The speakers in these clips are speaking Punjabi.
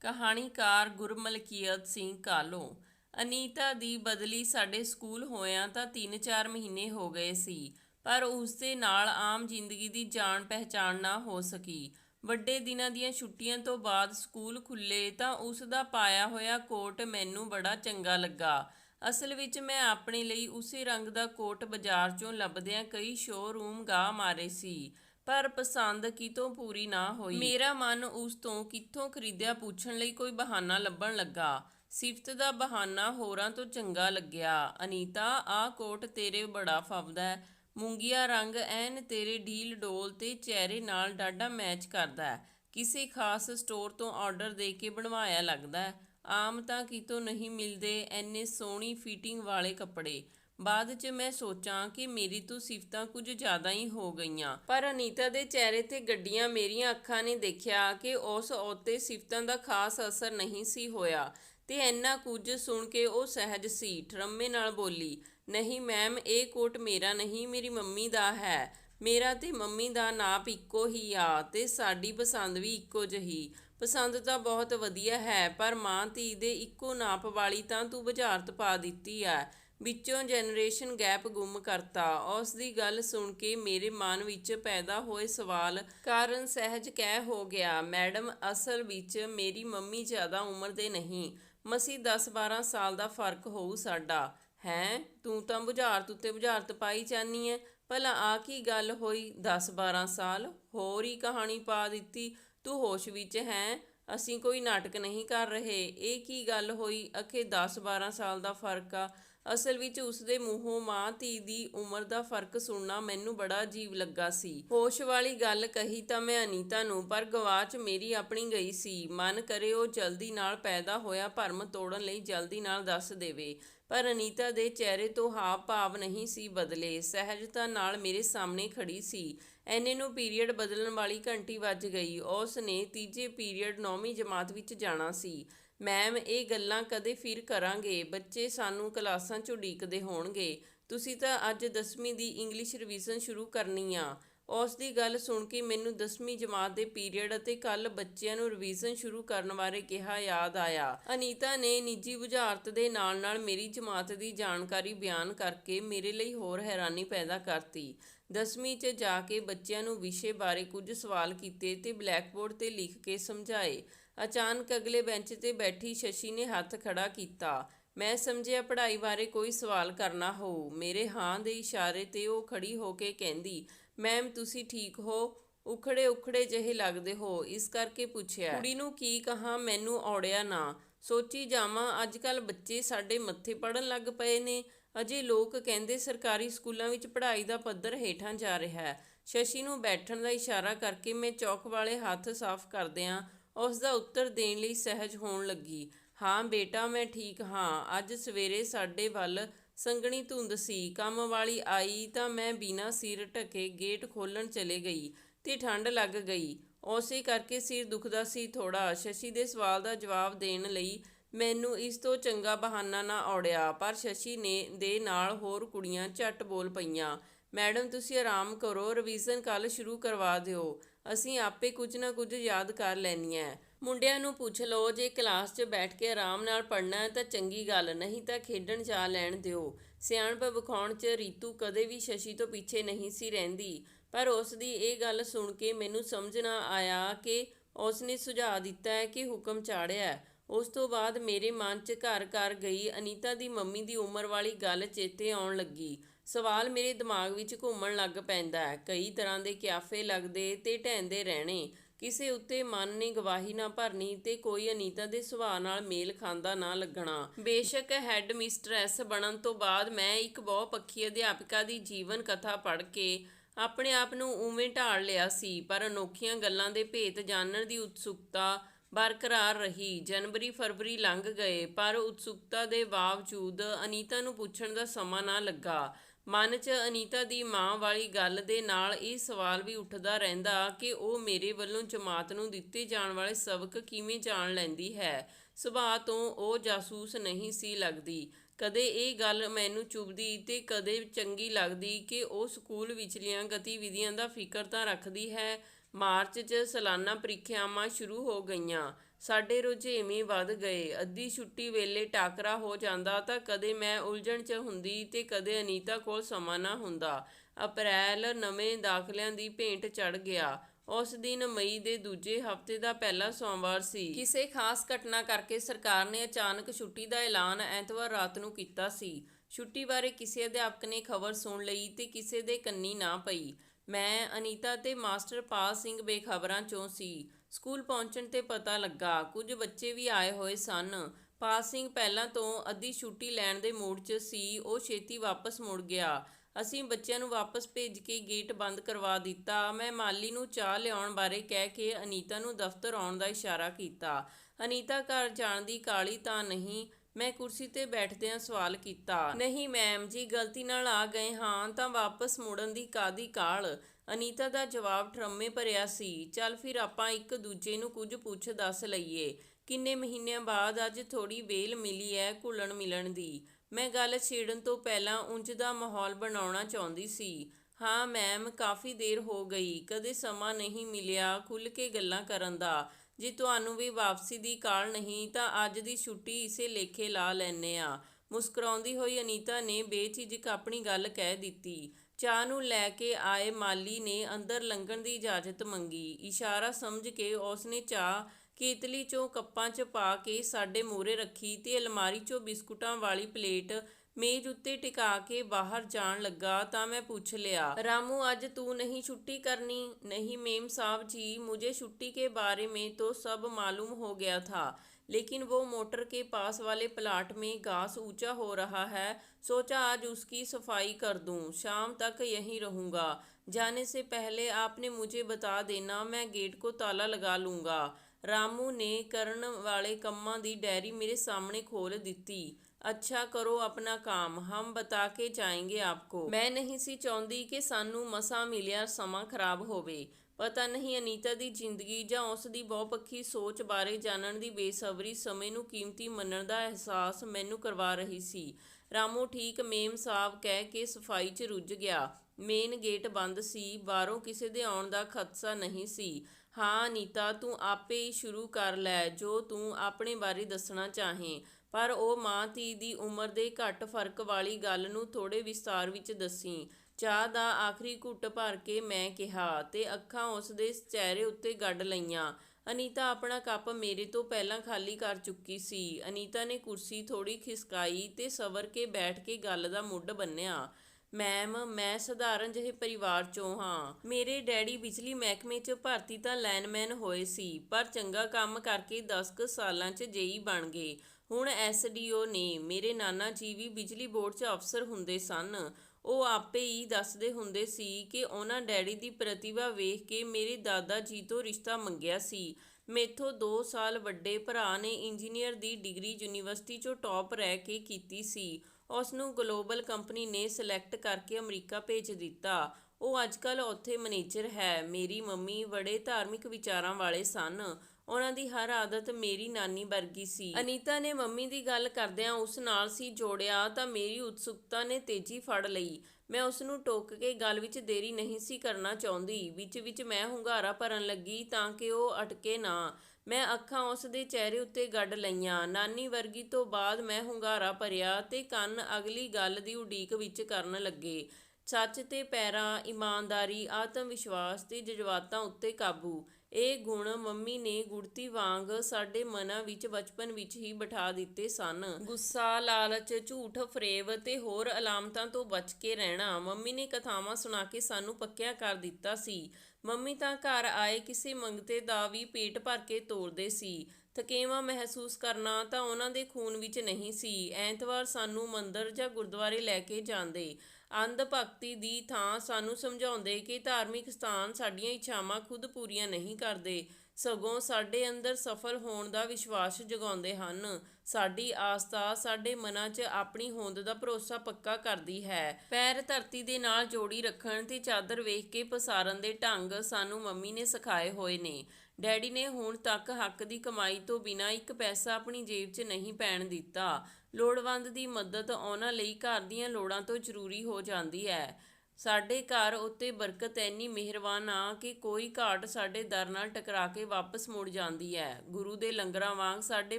ਕਹਾਣੀਕਾਰ ਗੁਰਮਲਕੀਅਤ ਸਿੰਘ ਕਾਲੋ। ਅਨੀਤਾ ਦੀ ਬਦਲੀ ਸਾਡੇ ਸਕੂਲ ਹੋਇਆਂ ਤਾਂ 3-4 ਮਹੀਨੇ ਹੋ ਗਏ ਸੀ, ਪਰ ਉਸ ਦੇ ਨਾਲ ਆਮ ਜ਼ਿੰਦਗੀ ਦੀ ਜਾਣ ਪਹਿਚਾਣ ਨਾ ਹੋ ਸਕੀ। ਵੱਡੇ ਦਿਨਾਂ ਦੀਆਂ ਛੁੱਟੀਆਂ ਤੋਂ ਬਾਅਦ ਸਕੂਲ ਖੁੱਲੇ ਤਾਂ ਉਸ ਦਾ ਪਾਇਆ ਹੋਇਆ ਕੋਟ ਮੈਨੂੰ ਬੜਾ ਚੰਗਾ ਲੱਗਾ। ਅਸਲ ਵਿੱਚ ਮੈਂ ਆਪਣੇ ਲਈ ਉਸੇ ਰੰਗ ਦਾ ਕੋਟ ਬਾਜ਼ਾਰ 'ਚੋਂ ਲੱਭਦਿਆਂ ਕਈ ਸ਼ੋਰੂਮ ਗਾ ਮਾਰੇ ਸੀ। ਪਰ ਪਸੰਦ ਕਿਤੋਂ ਪੂਰੀ ਨਾ ਹੋਈ। ਮੇਰਾ ਮਨ ਉਸ ਤੋਂ ਕਿੱਥੋਂ ਖਰੀਦਿਆ ਪੁੱਛਣ ਲਈ ਕੋਈ ਬਹਾਨਾ ਲੱਭਣ ਲੱਗਾ। ਸਿਫਤ ਦਾ ਬਹਾਨਾ ਹੋਰਾਂ ਤੋਂ ਚੰਗਾ ਲੱਗਿਆ। ਅਨੀਤਾ, ਆਹ ਕੋਟ ਤੇਰੇ ਬੜਾ ਫੱਬਦਾ ਮੂੰਗੀਆ ਰੰਗ ਐਨ ਤੇਰੇ ਢੀਲ ਡੋਲ ਤੇ ਚਿਹਰੇ ਨਾਲ ਡਾਢਾ ਮੈਚ ਕਰਦਾ ਕਿਸੇ ਖਾਸ ਸਟੋਰ ਤੋਂ ਆਰਡਰ ਦੇ ਕੇ ਬਣਵਾਇਆ ਲੱਗਦਾ ਆਮ ਤਾਂ ਕਿਤੋਂ ਨਹੀਂ ਮਿਲਦੇ ਐਨੇ ਸੋਹਣੀ ਫਿਟਿੰਗ ਵਾਲੇ ਕੱਪੜੇ। ਬਾਅਦ 'ਚ ਮੈਂ ਸੋਚਾਂ ਕਿ ਮੇਰੀ ਤੋਂ ਸਿਫਤਾਂ ਕੁਝ ਜ਼ਿਆਦਾ ਹੀ ਹੋ ਗਈਆਂ। ਪਰ ਅਨੀਤਾ ਦੇ ਚਿਹਰੇ ਤੇ ਗੱਡੀਆਂ ਮੇਰੀਆਂ ਅੱਖਾਂ ਨੇ ਦੇਖਿਆ ਕਿ ਉਸ ਔਤੇ ਸਿਫਤਾਂ ਦਾ ਖਾਸ ਅਸਰ ਨਹੀਂ ਸੀ ਹੋਇਆ ਤੇ ਇੰਨਾ ਕੁਝ ਸੁਣ ਕੇ ਉਹ ਸਹਿਜ ਸੀ, ਠਰਮੇ ਨਾਲ ਬੋਲੀ, ਨਹੀਂ ਮੈਮ, ਇਹ ਕੋਟ ਮੇਰਾ ਨਹੀਂ, ਮੇਰੀ ਮੰਮੀ ਦਾ ਹੈ। ਮੇਰਾ ਤੇ ਮੰਮੀ ਦਾ ਨਾਪ ਇੱਕੋ ਹੀ ਆ ਤੇ ਸਾਡੀ ਪਸੰਦ ਵੀ ਇੱਕੋ ਜਿਹੀ। ਪਸੰਦ ਤਾਂ ਬਹੁਤ ਵਧੀਆ ਹੈ, ਪਰ ਮਾਂ ਧੀ ਦੇ ਇੱਕੋ ਨਾਪ ਵਾਲੀ ਤਾਂ ਤੂੰ ਬੁਝਾਰਤ ਪਾ ਦਿੱਤੀ ਆ ਵਿੱਚੋਂ ਜਨਰੇਸ਼ਨ ਗੈਪ ਗੁੰਮ ਕਰਤਾ। ਉਸ ਦੀ ਗੱਲ ਸੁਣ ਕੇ ਮੇਰੇ ਮਨ ਵਿੱਚ ਪੈਦਾ ਹੋਏ ਸਵਾਲ ਕਾਰਨ ਸਹਿਜ ਕਹਿ ਹੋ ਗਿਆ, ਮੈਡਮ, ਅਸਲ ਵਿੱਚ ਮੇਰੀ ਮੰਮੀ ਜ਼ਿਆਦਾ ਉਮਰ ਦੇ ਨਹੀਂ। ਮਸੀ 10-12 ਸਾਲ ਦਾ ਫ਼ਰਕ ਹੋਊ ਸਾਡਾ। ਹੈ? ਤੂੰ ਤਾਂ ਬੁਝਾਰਤ ਉੱਤੇ ਬੁਝਾਰਤ ਪਾਈ ਜਾਨੀ ਐ। ਭਲਾ ਆ ਕੀ ਗੱਲ ਹੋਈ? 10-12 ਸਾਲ? ਹੋਰ ਹੀ ਕਹਾਣੀ ਪਾ ਦਿੱਤੀ। ਤੂੰ ਹੋਸ਼ ਵਿੱਚ ਹੈ? ਅਸੀਂ ਕੋਈ ਨਾਟਕ ਨਹੀਂ ਕਰ ਰਹੇ। ਇਹ ਕੀ ਗੱਲ ਹੋਈ? ਅਖੇ 10-12 ਸਾਲ ਦਾ ਫ਼ਰਕ ਆ। ਅਸਲ ਵਿੱਚ ਉਸ ਦੇ ਮੂੰਹੋਂ ਮਾਂ ਧੀ ਦੀ ਉਮਰ ਦਾ ਫ਼ਰਕ ਸੁਣਨਾ ਮੈਨੂੰ ਬੜਾ ਅਜੀਬ ਲੱਗਾ ਸੀ। ਹੋਸ਼ ਵਾਲੀ ਗੱਲ ਕਹੀ ਤਾਂ ਮੈਂ ਅਨੀਤਾ ਨੂੰ, ਪਰ ਗਵਾਚ ਮੇਰੀ ਆਪਣੀ ਗਈ ਸੀ। ਮਨ ਕਰੇ ਉਹ ਜਲਦੀ ਨਾਲ ਪੈਦਾ ਹੋਇਆ, ਭਰਮ ਤੋੜਨ ਲਈ ਜਲਦੀ ਨਾਲ ਦੱਸ ਦੇਵੇ। ਪਰ ਅਨੀਤਾ ਦੇ ਚਿਹਰੇ ਤੋਂ ਹਾਵ ਭਾਵ ਨਹੀਂ ਸੀ ਬਦਲੇ। ਸਹਿਜਤਾ ਨਾਲ ਮੇਰੇ ਸਾਹਮਣੇ ਖੜੀ ਸੀ। ਐਨੇ ਨੂੰ ਪੀਰੀਅਡ ਬਦਲਣ ਵਾਲੀ ਘੰਟੀ ਵੱਜ ਗਈ। ਉਸ ਨੇ ਤੀਜੇ ਪੀਰੀਅਡ 9ਵੀਂ ਜਮਾਤ ਵਿੱਚ ਜਾਣਾ ਸੀ। ਮੈਮ, ਇਹ ਗੱਲਾਂ ਕਦੇ ਫਿਰ ਕਰਾਂਗੇ? ਬੱਚੇ ਸਾਨੂੰ ਕਲਾਸਾਂ 'ਚ ਉਡੀਕਦੇ ਹੋਣਗੇ। ਤੁਸੀਂ ਤਾਂ ਅੱਜ 10ਵੀਂ ਦੀ ਇੰਗਲਿਸ਼ ਰਿਵੀਜ਼ਨ ਸ਼ੁਰੂ ਕਰਨੀ ਆ। ਉਸ ਦੀ ਗੱਲ ਸੁਣ ਕੇ ਮੈਨੂੰ 10ਵੀਂ ਜਮਾਤ ਦੇ ਪੀਰੀਅਡ ਅਤੇ ਕੱਲ ਬੱਚਿਆਂ ਨੂੰ ਰਿਵੀਜ਼ਨ ਸ਼ੁਰੂ ਕਰਨ ਬਾਰੇ ਕਿਹਾ ਯਾਦ ਆਇਆ। ਅਨੀਤਾ ਨੇ ਨਿੱਜੀ ਬੁਝਾਰਤ ਦੇ ਨਾਲ-ਨਾਲ ਮੇਰੀ ਜਮਾਤ ਦੀ ਜਾਣਕਾਰੀ ਬਿਆਨ ਕਰਕੇ ਮੇਰੇ ਲਈ ਹੋਰ ਹੈਰਾਨੀ ਪੈਦਾ ਕਰਤੀ। 10ਵੀਂ 'ਚ ਜਾ ਕੇ ਬੱਚਿਆਂ ਨੂੰ ਵਿਸ਼ੇ ਬਾਰੇ ਕੁਝ ਸਵਾਲ ਕੀਤੇ ਤੇ ਬਲੈਕਬੋਰਡ ਤੇ ਲਿਖ ਕੇ ਸਮਝਾਏ। ਅਚਾਨਕ ਅਗਲੇ ਬੈਂਚ ਤੇ ਬੈਠੀ ਸ਼ਸ਼ੀ ਨੇ ਹੱਥ ਖੜਾ ਕੀਤਾ। ਮੈਂ ਸਮਝਿਆ ਪੜ੍ਹਾਈ ਬਾਰੇ ਕੋਈ ਸਵਾਲ ਕਰਨਾ ਹੋ। ਮੇਰੇ ਹਾਂ ਦੇ ਇਸ਼ਾਰੇ ਤੇ ਉਹ ਖੜੀ ਹੋ ਕੇ ਕਹਿੰਦੀ, ਮੈਮ, ਤੁਸੀਂ ਠੀਕ ਹੋ? ਉਖੜੇ ਉਖੜੇ ਜਿਹੇ ਲੱਗਦੇ ਹੋ। ਇਸ ਕਰਕੇ ਪੁੱਛਿਆ, ਕੁੜੀ ਨੂੰ ਕੀ ਕਹਾਂ? ਮੈਨੂੰ ਔੜਿਆ ਨਾ। ਸੋਚੀ ਜਾਵਾਂ ਅੱਜ ਕੱਲ ਬੱਚੇ ਸਾਡੇ ਮੱਥੇ ਪੜਨ ਲੱਗ ਪਏ ਨੇ। ਅਜੇ ਲੋਕ ਕਹਿੰਦੇ ਸਰਕਾਰੀ ਸਕੂਲਾਂ ਵਿੱਚ ਪੜ੍ਹਾਈ ਦਾ ਪੱਧਰ ਹੇਠਾਂ ਜਾ ਰਿਹਾ ਹੈ। ਸ਼ਸ਼ੀ ਨੂੰ ਬੈਠਣ ਦਾ ਇਸ਼ਾਰਾ ਕਰਕੇ ਮੈਂ ਚੌਕ ਵਾਲੇ ਹੱਥ ਸਾਫ਼ ਕਰਦਿਆਂ ਉਸ ਦਾ ਉੱਤਰ ਦੇਣ ਲਈ ਸਹਿਜ ਹੋਣ ਲੱਗੀ। ਹਾਂ ਬੇਟਾ, ਮੈਂ ਠੀਕ ਹਾਂ। ਅੱਜ ਸਵੇਰੇ ਸਾਡੇ ਵੱਲ ਸੰਗਣੀ ਧੁੰਦ ਸੀ। ਕੰਮ ਵਾਲੀ ਆਈ ਤਾਂ ਮੈਂ ਬਿਨਾਂ ਸਿਰ ਢਕੇ ਗੇਟ ਖੋਲਣ ਚਲੇ ਗਈ ਤੇ ਠੰਡ ਲੱਗ ਗਈ। ਉਸੇ ਕਰਕੇ ਸਿਰ ਦੁਖਦਾ ਸੀ ਥੋੜਾ ਸ਼ਸ਼ੀ ਦੇ ਸਵਾਲ ਦਾ ਜਵਾਬ ਦੇਣ ਲਈ ਮੈਨੂੰ ਇਸ ਤੋਂ ਚੰਗਾ ਬਹਾਨਾ ਨਾ ਔੜਿਆ, ਪਰ ਸ਼ਸ਼ੀ ਨੇ, ਦੇ ਨਾਲ ਹੋਰ ਕੁੜੀਆਂ ਝੱਟ ਬੋਲ ਪਈਆਂ, ਮੈਡਮ, ਤੁਸੀਂ ਆਰਾਮ ਕਰੋ, ਰਿਵੀਜ਼ਨ ਕੱਲ ਸ਼ੁਰੂ ਕਰਵਾ ਦਿਓ। ਅਸੀਂ ਆਪੇ ਕੁਝ ਨਾ ਕੁਝ ਯਾਦ ਕਰ ਲੈਣੀਆਂ ਮੁੰਡਿਆਂ ਨੂੰ ਪੁੱਛ ਲਓ, ਜੇ ਕਲਾਸ 'ਚ ਬੈਠ ਕੇ ਆਰਾਮ ਨਾਲ ਪੜ੍ਹਨਾ ਹੈ ਤਾਂ ਚੰਗੀ ਗੱਲ, ਨਹੀਂ ਤਾਂ ਖੇਡਣ ਜਾ ਲੈਣ ਦਿਓ। ਸਿਆਣਪ ਵਿਖਾਉਣ 'ਚ ਰੀਤੂ ਕਦੇ ਵੀ ਸ਼ਸ਼ੀ ਤੋਂ ਪਿੱਛੇ ਨਹੀਂ ਸੀ ਰਹਿੰਦੀ, ਪਰ ਉਸ ਦੀ ਇਹ ਗੱਲ ਸੁਣ ਕੇ ਮੈਨੂੰ ਸਮਝ ਨਾ ਆਇਆ ਕਿ ਉਸ ਨੇ ਸੁਝਾਅ ਦਿੱਤਾ ਹੈ ਕਿ ਹੁਕਮ ਚਾੜਿਆ ਉਸ ਤੋਂ ਬਾਅਦ ਮੇਰੇ ਮਨ 'ਚ ਘਰ ਘਰ ਗਈ, ਅਨੀਤਾ ਦੀ ਮੰਮੀ ਦੀ ਉਮਰ ਵਾਲੀ ਗੱਲ ਚੇਤੇ ਆਉਣ ਲੱਗੀ। ਸਵਾਲ ਮੇਰੇ ਦਿਮਾਗ ਵਿੱਚ ਘੁੰਮਣ ਲੱਗ ਪੈਂਦਾ ਹੈ। ਕਈ ਤਰ੍ਹਾਂ ਦੇ ਕਿਆਫੇ ਲੱਗਦੇ ਤੇ ਢਹਿੰਦੇ ਰਹਿਣੇ। ਕਿਸੇ ਉੱਤੇ ਮਨ ਨੇ ਗਵਾਹੀ ਨਾ ਭਰਨੀ ਤੇ ਕੋਈ ਅਨੀਤਾ ਦੇ ਸੁਭਾਅ ਨਾਲ ਮੇਲ ਖਾਂਦਾ ਨਾ ਲੱਗਣਾ। ਬੇਸ਼ੱਕ ਹੈੱਡ ਮਿਸਟਰੈਸ ਬਣਨ ਤੋਂ ਬਾਅਦ ਮੈਂ ਇੱਕ ਬਹੁ ਪੱਖੀ ਅਧਿਆਪਿਕਾ ਦੀ ਜੀਵਨ ਕਥਾ ਪੜ੍ਹ ਕੇ ਆਪਣੇ ਆਪ ਨੂੰ ਉਵੇਂ ਢਾਲ ਲਿਆ ਸੀ, ਪਰ ਅਨੋਖੀਆਂ ਗੱਲਾਂ ਦੇ ਭੇਤ ਜਾਣਨ ਦੀ ਉਤਸੁਕਤਾ ਬਰਕਰਾਰ ਰਹੀ। ਜਨਵਰੀ, ਫਰਵਰੀ ਲੰਘ ਗਏ, ਪਰ ਉਤਸੁਕਤਾ ਦੇ ਬਾਵਜੂਦ ਅਨੀਤਾ ਨੂੰ ਪੁੱਛਣ ਦਾ ਸਮਾਂ ਨਾ ਲੱਗਾ। ਮਨ 'ਚ ਅਨੀਤਾ ਦੀ ਮਾਂ ਵਾਲੀ ਗੱਲ ਦੇ ਨਾਲ ਇਹ ਸਵਾਲ ਵੀ ਉੱਠਦਾ ਰਹਿੰਦਾ ਕਿ ਉਹ ਮੇਰੇ ਵੱਲੋਂ ਜਮਾਤ ਨੂੰ ਦਿੱਤੇ ਜਾਣ ਵਾਲੇ ਸਬਕ ਕਿਵੇਂ ਜਾਣ ਲੈਂਦੀ ਹੈ? ਸੁਭਾਅ ਤੋਂ ਉਹ ਜਾਸੂਸ ਨਹੀਂ ਸੀ ਲੱਗਦੀ। ਕਦੇ ਇਹ ਗੱਲ ਮੈਨੂੰ ਚੁਭਦੀ ਤੇ ਕਦੇ ਚੰਗੀ ਲੱਗਦੀ ਕਿ ਉਹ ਸਕੂਲ ਵਿਚਲੀਆਂ ਗਤੀਵਿਧੀਆਂ ਦਾ ਫਿਕਰ ਤਾਂ ਰੱਖਦੀ ਹੈ। ਮਾਰਚ 'ਚ ਸਾਲਾਨਾ ਪ੍ਰੀਖਿਆਵਾਂ ਸ਼ੁਰੂ ਹੋ ਗਈਆਂ। ਸਾਡੇ ਰੁਝੇਵੇਂ ਵੱਧ ਗਏ। ਅੱਧੀ ਛੁੱਟੀ ਵੇਲੇ ਟਾਕਰਾ ਹੋ ਜਾਂਦਾ ਤਾਂ ਕਦੇ ਮੈਂ ਉਲਝਣ 'ਚ ਹੁੰਦੀ ਤੇ ਕਦੇ ਅਨੀਤਾ ਕੋਲ ਸਮਾਂ ਨਾ ਹੁੰਦਾ। ਅਪ੍ਰੈਲ ਨਵੇਂ ਦਾਖਲਿਆਂ ਦੀ ਭੇਂਟ ਚੜ ਗਿਆ। ਉਸ ਦਿਨ ਮਈ ਦੇ ਦੂਜੇ ਹਫ਼ਤੇ ਦਾ ਪਹਿਲਾ ਸੋਮਵਾਰ ਸੀ। ਕਿਸੇ ਖਾਸ ਘਟਨਾ ਕਰਕੇ ਸਰਕਾਰ ਨੇ ਅਚਾਨਕ ਛੁੱਟੀ ਦਾ ਐਲਾਨ ਐਤਵਾਰ ਰਾਤ ਨੂੰ ਕੀਤਾ ਸੀ। ਛੁੱਟੀ ਬਾਰੇ ਕਿਸੇ ਅਧਿਆਪਕ ਨੇ ਖਬਰ ਸੁਣ ਲਈ ਤੇ ਕਿਸੇ ਦੇ ਕੰਨੀ ਨਾ ਪਈ। ਮੈਂ ਅਨੀਤਾ ਤੇ ਮਾਸਟਰ ਪਾਲ ਸਿੰਘ ਬੇਖਬਰਾਂ ਚੋਂ ਸੀ। ਸਕੂਲ ਪਹੁੰਚਣ ਤੇ ਪਤਾ ਲੱਗਾ, ਕੁਝ ਬੱਚੇ ਵੀ ਆਏ ਹੋਏ ਸਨ। ਪਾਲ ਸਿੰਘ ਪਹਿਲਾਂ ਤੋਂ ਅੱਧੀ ਛੁੱਟੀ ਲੈਣ ਦੇ ਮੂਡ 'ਚ ਸੀ, ਉਹ ਛੇਤੀ ਵਾਪਸ ਮੁੜ ਗਿਆ। ਅਸੀਂ ਬੱਚਿਆਂ ਨੂੰ ਵਾਪਸ ਭੇਜ ਕੇ ਗੇਟ ਬੰਦ ਕਰਵਾ ਦਿੱਤਾ। ਮੈਂ ਮਾਲੀ ਨੂੰ ਚਾਹ ਲਿਆਉਣ ਬਾਰੇ ਕਹਿ ਕੇ ਅਨੀਤਾ ਨੂੰ ਦਫ਼ਤਰ ਆਉਣ ਦਾ ਇਸ਼ਾਰਾ ਕੀਤਾ। ਅਨੀਤਾ ਘਰ ਜਾਣ ਦੀ ਕਾਲੀ ਤਾਂ ਨਹੀਂ, ਮੈਂ ਕੁਰਸੀ ਤੇ ਬੈਠਦਿਆਂ ਸਵਾਲ ਕੀਤਾ। ਨਹੀਂ ਮੈਮ, ਜੀ ਗਲਤੀ ਨਾਲ ਆ ਗਏ ਹਾਂ ਤਾਂ ਵਾਪਸ ਮੁੜਨ ਦੀ ਕਾਦੀ ਕਾਲ ਅਨੀਤਾ ਦਾ ਜਵਾਬ ਠਰਮੇ ਭਰਿਆ ਸੀ। ਚੱਲ ਫਿਰ ਆਪਾਂ ਇੱਕ ਦੂਜੇ ਨੂੰ ਕੁਝ ਪੁੱਛ ਦੱਸ ਲਈਏ। ਕਿੰਨੇ ਮਹੀਨਿਆਂ ਬਾਅਦ ਅੱਜ ਥੋੜੀ ਵੇਲ ਮਿਲੀ ਹੈ ਘੁਲਣ ਮਿਲਣ ਦੀ। ਮੈਂ ਗੱਲ ਛੇੜਨ ਤੋਂ ਪਹਿਲਾਂ ਉਂਝ ਦਾ ਮਾਹੌਲ ਬਣਾਉਣਾ ਚਾਹੁੰਦੀ ਸੀ। ਹਾਂ ਮੈਮ, ਕਾਫੀ ਦੇਰ ਹੋ ਗਈ। ਕਦੇ ਸਮਾਂ ਨਹੀਂ ਮਿਲਿਆ ਖੁੱਲ ਕੇ ਗੱਲਾਂ ਕਰਨ ਦਾ। ਜੇ ਤੁਹਾਨੂੰ ਵੀ ਵਾਪਸੀ ਦੀ ਕਾਲ ਨਹੀਂ ਤਾਂ ਅੱਜ ਦੀ ਛੁੱਟੀ ਇਸੇ ਲੇਖੇ ਲਾ ਲੈਨੇ ਆ। ਮੁਸਕਰਾਉਂਦੀ ਹੋਈ ਅਨੀਤਾ ਨੇ ਬੇਝਿਜਕ ਆਪਣੀ ਗੱਲ ਕਹਿ ਦਿੱਤੀ। ਚਾਹ ਨੂੰ ਲੈ ਕੇ ਆਏ ਮਾਲੀ ਨੇ ਅੰਦਰ ਲੰਘਣ ਦੀ ਇਜਾਜ਼ਤ ਮੰਗੀ ਇਸ਼ਾਰਾ ਸਮਝ ਕੇ ਉਸਨੇ ਚਾਹ ਕੇਤਲੀ ਚੋਂ ਕੱਪਾਂ 'ਚ ਪਾ ਕੇ ਸਾਡੇ ਮੂਹਰੇ ਰੱਖੀ ਤੇ ਅਲਮਾਰੀ 'ਚੋਂ ਬਿਸਕੁਟਾਂ ਵਾਲੀ ਪਲੇਟ ਮੇਜ਼ ਉੱਤੇ ਟਿਕਾ ਕੇ ਬਾਹਰ ਜਾਣ ਲੱਗਾ ਤਾਂ ਮੈਂ ਪੁੱਛ ਲਿਆ ਰਾਮੂ ਅੱਜ ਤੂੰ ਨਹੀਂ ਛੁੱਟੀ ਕਰਨੀ नहीं मेम साहब जी मुझे छुट्टी के बारे में तो सब मालूम हो गया था लेकिन वो मोटर के पास वाले प्लाट में घास ऊंचा हो रहा है सोचा आज उसकी सफाई कर दूं शाम तक यहीं रहूंगा जाने से पहले आपने मुझे बता देना मैं गेट को ताला लगा लूंगा ਰਾਮੂ ਨੇ ਕਰਨ ਵਾਲੇ ਕੰਮਾਂ ਦੀ ਡਾਇਰੀ ਮੇਰੇ ਸਾਹਮਣੇ ਖੋਲ ਦਿੱਤੀ ਅੱਛਾ ਕਰੋ ਆਪਣਾ ਕੰਮ ਹਮ ਬਤਾ ਕੇ ਜਾਏਂਗੇ ਆਪਕੋ ਮੈਂ ਨਹੀਂ ਸੀ ਚਾਹੁੰਦੀ ਕਿ ਸਾਨੂੰ ਮਸਾ ਮਿਲਿਆ ਸਮਾਂ ਖਰਾਬ ਹੋਵੇ ਪਤਾ ਨਹੀਂ ਅਨੀਤਾ ਦੀ ਜ਼ਿੰਦਗੀ ਜਾਂ ਉਸ ਦੀ ਬਹੁਪੱਖੀ ਸੋਚ ਬਾਰੇ ਜਾਣਨ ਦੀ ਬੇਸਬਰੀ ਸਮੇਂ ਨੂੰ ਕੀਮਤੀ ਮੰਨਣ ਦਾ ਅਹਿਸਾਸ ਮੈਨੂੰ ਕਰਵਾ ਰਹੀ ਸੀ। ਰਾਮੂ ਠੀਕ ਮੇਮ ਸਾਹਿਬ ਕਹਿ ਕੇ ਸਫ਼ਾਈ 'ਚ ਰੁੱਝ ਗਿਆ। ਮੇਨ ਗੇਟ ਬੰਦ ਸੀ, ਬਾਹਰੋਂ ਕਿਸੇ ਦੇ ਆਉਣ ਦਾ ਖਦਸ਼ਾ ਨਹੀਂ ਸੀ। ਹਾਂ ਅਨੀਤਾ, ਤੂੰ ਆਪੇ ਹੀ ਸ਼ੁਰੂ ਕਰ ਲੈ, ਜੋ ਤੂੰ ਆਪਣੇ ਬਾਰੇ ਦੱਸਣਾ ਚਾਹੇ। ਪਰ ਉਹ ਮਾਂ ਧੀ ਦੀ ਉਮਰ ਦੇ ਘੱਟ ਫ਼ਰਕ ਵਾਲੀ ਗੱਲ ਨੂੰ ਥੋੜੇ ਵਿਸਤਾਰ ਵਿੱਚ ਦੱਸੀ। ਚਾਹ ਦਾ ਆਖਰੀ ਘੁੱਟ ਭਰ ਕੇ ਮੈਂ ਕਿਹਾ ਤੇ ਅੱਖਾਂ ਉਸ ਦੇ ਚਿਹਰੇ ਉੱਤੇ ਗੱਡ ਲਈਆਂ। ਅਨੀਤਾ ਆਪਣਾ ਕੱਪ ਮੇਰੇ ਤੋਂ ਪਹਿਲਾਂ ਖਾਲੀ ਕਰ ਚੁੱਕੀ ਸੀ। ਅਨੀਤਾ ਨੇ ਕੁਰਸੀ ਥੋੜੀ ਖਿਸਕਾਈ ਤੇ ਸਵਰ ਕੇ ਬੈਠ ਕੇ ਗੱਲ ਦਾ ਮੁੱਢ ਬੰਨਿਆ। ਮੈਮ, ਮੈਂ ਸਧਾਰਨ ਜਿਹੇ ਪਰਿਵਾਰ ਚੋਂ ਹਾਂ। ਮੇਰੇ ਡੈਡੀ ਬਿਜਲੀ ਮਹਿਕਮੇ 'ਚ ਭਰਤੀ ਤਾਂ ਲਾਈਨਮੈਨ ਹੋਏ ਸੀ, ਪਰ ਚੰਗਾ ਕੰਮ ਕਰਕੇ 10 ਕੁ ਸਾਲਾਂ 'ਚ ਜੇਈ ਬਣ ਗਏ। ਹੁਣ ਐਸਡੀਓ ਨੇ ਮੇਰੇ ਨਾਨਾ ਜੀ ਵੀ ਬਿਜਲੀ ਬੋਰਡ 'ਚ ਅਫਸਰ ਹੁੰਦੇ ਸਨ। ਉਹ ਆਪੇ ਹੀ ਦੱਸਦੇ ਹੁੰਦੇ ਸੀ ਕਿ ਉਹਨਾਂ ਡੈਡੀ ਦੀ ਪ੍ਰਤਿਭਾ ਵੇਖ ਕੇ ਮੇਰੇ ਦਾਦਾ ਜੀ ਤੋਂ ਰਿਸ਼ਤਾ ਮੰਗਿਆ ਸੀ। ਮੇਥੋਂ 2 ਸਾਲ ਵੱਡੇ ਭਰਾ ਨੇ ਇੰਜੀਨੀਅਰ ਦੀ ਡਿਗਰੀ ਯੂਨੀਵਰਸਿਟੀ 'ਚੋਂ ਟੌਪ ਰਹਿ ਕੇ ਕੀਤੀ ਸੀ। ਉਸ ਨੂੰ ਗਲੋਬਲ ਕੰਪਨੀ ਨੇ ਸਿਲੈਕਟ ਕਰਕੇ ਅਮਰੀਕਾ ਭੇਜ ਦਿੱਤਾ। ਉਹ ਅੱਜਕੱਲ ਉੱਥੇ ਮੈਨੇਜਰ ਹੈ। ਮੇਰੀ ਮੰਮੀ ਬੜੇ ਧਾਰਮਿਕ ਵਿਚਾਰਾਂ ਵਾਲੇ ਸਨ। ਉਹਨਾਂ ਦੀ ਹਰ ਆਦਤ ਮੇਰੀ ਨਾਨੀ ਵਰਗੀ ਸੀ। ਅਨੀਤਾ ਨੇ ਮੰਮੀ ਦੀ ਗੱਲ ਕਰਦਿਆਂ ਉਸ ਨਾਲ ਸੀ ਜੋੜਿਆ ਤਾਂ ਮੇਰੀ ਉਤਸੁਕਤਾ ਨੇ ਤੇਜ਼ੀ ਫੜ ਲਈ। ਮੈਂ ਉਸ ਨੂੰ ਟੋਕ ਕੇ ਗੱਲ ਵਿੱਚ ਦੇਰੀ ਨਹੀਂ ਸੀ ਕਰਨਾ ਚਾਹੁੰਦੀ। ਵਿੱਚ ਵਿੱਚ ਮੈਂ ਹੁੰਗਾਰਾ ਭਰਨ ਲੱਗੀ ਤਾਂ ਕਿ ਉਹ ਅਟਕੇ ਨਾ। ਮੈਂ ਅੱਖਾਂ ਉਸ ਦੇ ਚਿਹਰੇ ਉੱਤੇ ਗੱਡ ਲਈਆਂ। ਨਾਨੀ ਵਰਗੀ ਤੋਂ ਬਾਅਦ ਮੈਂ ਹੁੰਗਾਰਾ ਭਰਿਆ ਤੇ ਕੰਨ ਅਗਲੀ ਗੱਲ ਦੀ ਉਡੀਕ ਵਿੱਚ ਕਰਨ ਲੱਗੇ। ਸੱਚ ਤੇ ਪੈਰਾਂ, ਇਮਾਨਦਾਰੀ ਆਤਮ ਵਿਸ਼ਵਾਸ ਤੇ ਜਜ਼ਬਾਤਾਂ ਉੱਤੇ ਕਾਬੂ। ਇਹ ਗੁਣ ਮੰਮੀ ਨੇ ਗੁੜਤੀ ਵਾਂਗ ਸਾਡੇ ਮਨਾਂ ਵਿੱਚ, ਬਚਪਨ ਵਿੱਚ ਹੀ ਬਿਠਾ ਦਿੱਤੇ ਸਨ। ਗੁੱਸਾ, ਲਾਲਚ, ਝੂਠ, ਫਰੇਬ ਤੇ ਹੋਰ ਅਲਾਮਤਾਂ ਤੋਂ ਬਚ ਕੇ ਰਹਿਣਾ। ਮੰਮੀ ਨੇ ਕਥਾਵਾਂ ਸੁਣਾ ਕੇ ਸਾਨੂੰ ਪੱਕਿਆ ਕਰ ਦਿੱਤਾ ਸੀ। ਮੰਮੀ ਤਾਂ ਘਰ ਆਏ ਕਿਸੇ ਮੰਗਤੇ ਦਾ ਵੀ ਪੇਟ ਭਰ ਕੇ ਤੋਰਦੇ ਸੀ। ਥਕੇਵਾ ਮਹਿਸੂਸ ਕਰਨਾ ਤਾਂ ਉਹਨਾਂ ਦੇ ਖੂਨ ਵਿੱਚ ਨਹੀਂ ਸੀ। ਐਤਵਾਰ ਸਾਨੂੰ ਮੰਦਰ ਜਾਂ ਗੁਰਦੁਆਰੇ ਲੈ ਕੇ ਜਾਂਦੇ। ਅੰਧ ਭਗਤੀ ਦੀ ਥਾਂ ਸਾਨੂੰ ਸਮਝਾਉਂਦੇ ਕਿ ਧਾਰਮਿਕ ਸਥਾਨ ਸਾਡੀਆਂ ਇੱਛਾਵਾਂ ਖੁਦ ਪੂਰੀਆਂ ਨਹੀਂ ਕਰਦੇ। ਸਗੋਂ ਸਾਡੇ ਅੰਦਰ ਸਫਲ ਹੋਣ ਦਾ ਵਿਸ਼ਵਾਸ ਜਗਾਉਂਦੇ ਹਨ। ਸਾਡੀ ਆਸਥਾ ਸਾਡੇ ਮਨਾਂ 'ਚ ਆਪਣੀ ਹੋਂਦ ਦਾ ਭਰੋਸਾ ਪੱਕਾ ਕਰਦੀ ਹੈ। ਪੈਰ ਧਰਤੀ ਦੇ ਨਾਲ ਜੋੜੀ ਰੱਖਣ ਤੇ ਚਾਦਰ ਵੇਖ ਕੇ ਪਸਾਰਨ ਦੇ ਢੰਗ ਸਾਨੂੰ ਮੰਮੀ ਨੇ ਸਿਖਾਏ ਹੋਏ ਨੇ। ਡੈਡੀ ਨੇ ਹੁਣ ਤੱਕ ਹੱਕ ਦੀ ਕਮਾਈ ਤੋਂ ਬਿਨਾਂ ਇੱਕ ਪੈਸਾ ਆਪਣੀ ਜੇਬ 'ਚ ਨਹੀਂ ਪੈਣ ਦਿੱਤਾ। ਲੋੜਵੰਦ ਦੀ ਮਦਦ ਉਹਨਾਂ ਲਈ ਘਰ ਦੀਆਂ ਲੋੜਾਂ ਤੋਂ ਜ਼ਰੂਰੀ ਹੋ ਜਾਂਦੀ ਹੈ। ਸਾਡੇ ਘਰ ਉੱਤੇ ਬਰਕਤ ਐਨੀ ਮਿਹਰਬਾਨ ਆ ਕਿ ਕੋਈ ਘਾਟ ਸਾਡੇ ਦਰ ਨਾਲ ਟਕਰਾ ਕੇ ਵਾਪਸ ਮੁੜ ਜਾਂਦੀ ਹੈ। ਗੁਰੂ ਦੇ ਲੰਗਰਾਂ ਵਾਂਗ ਸਾਡੇ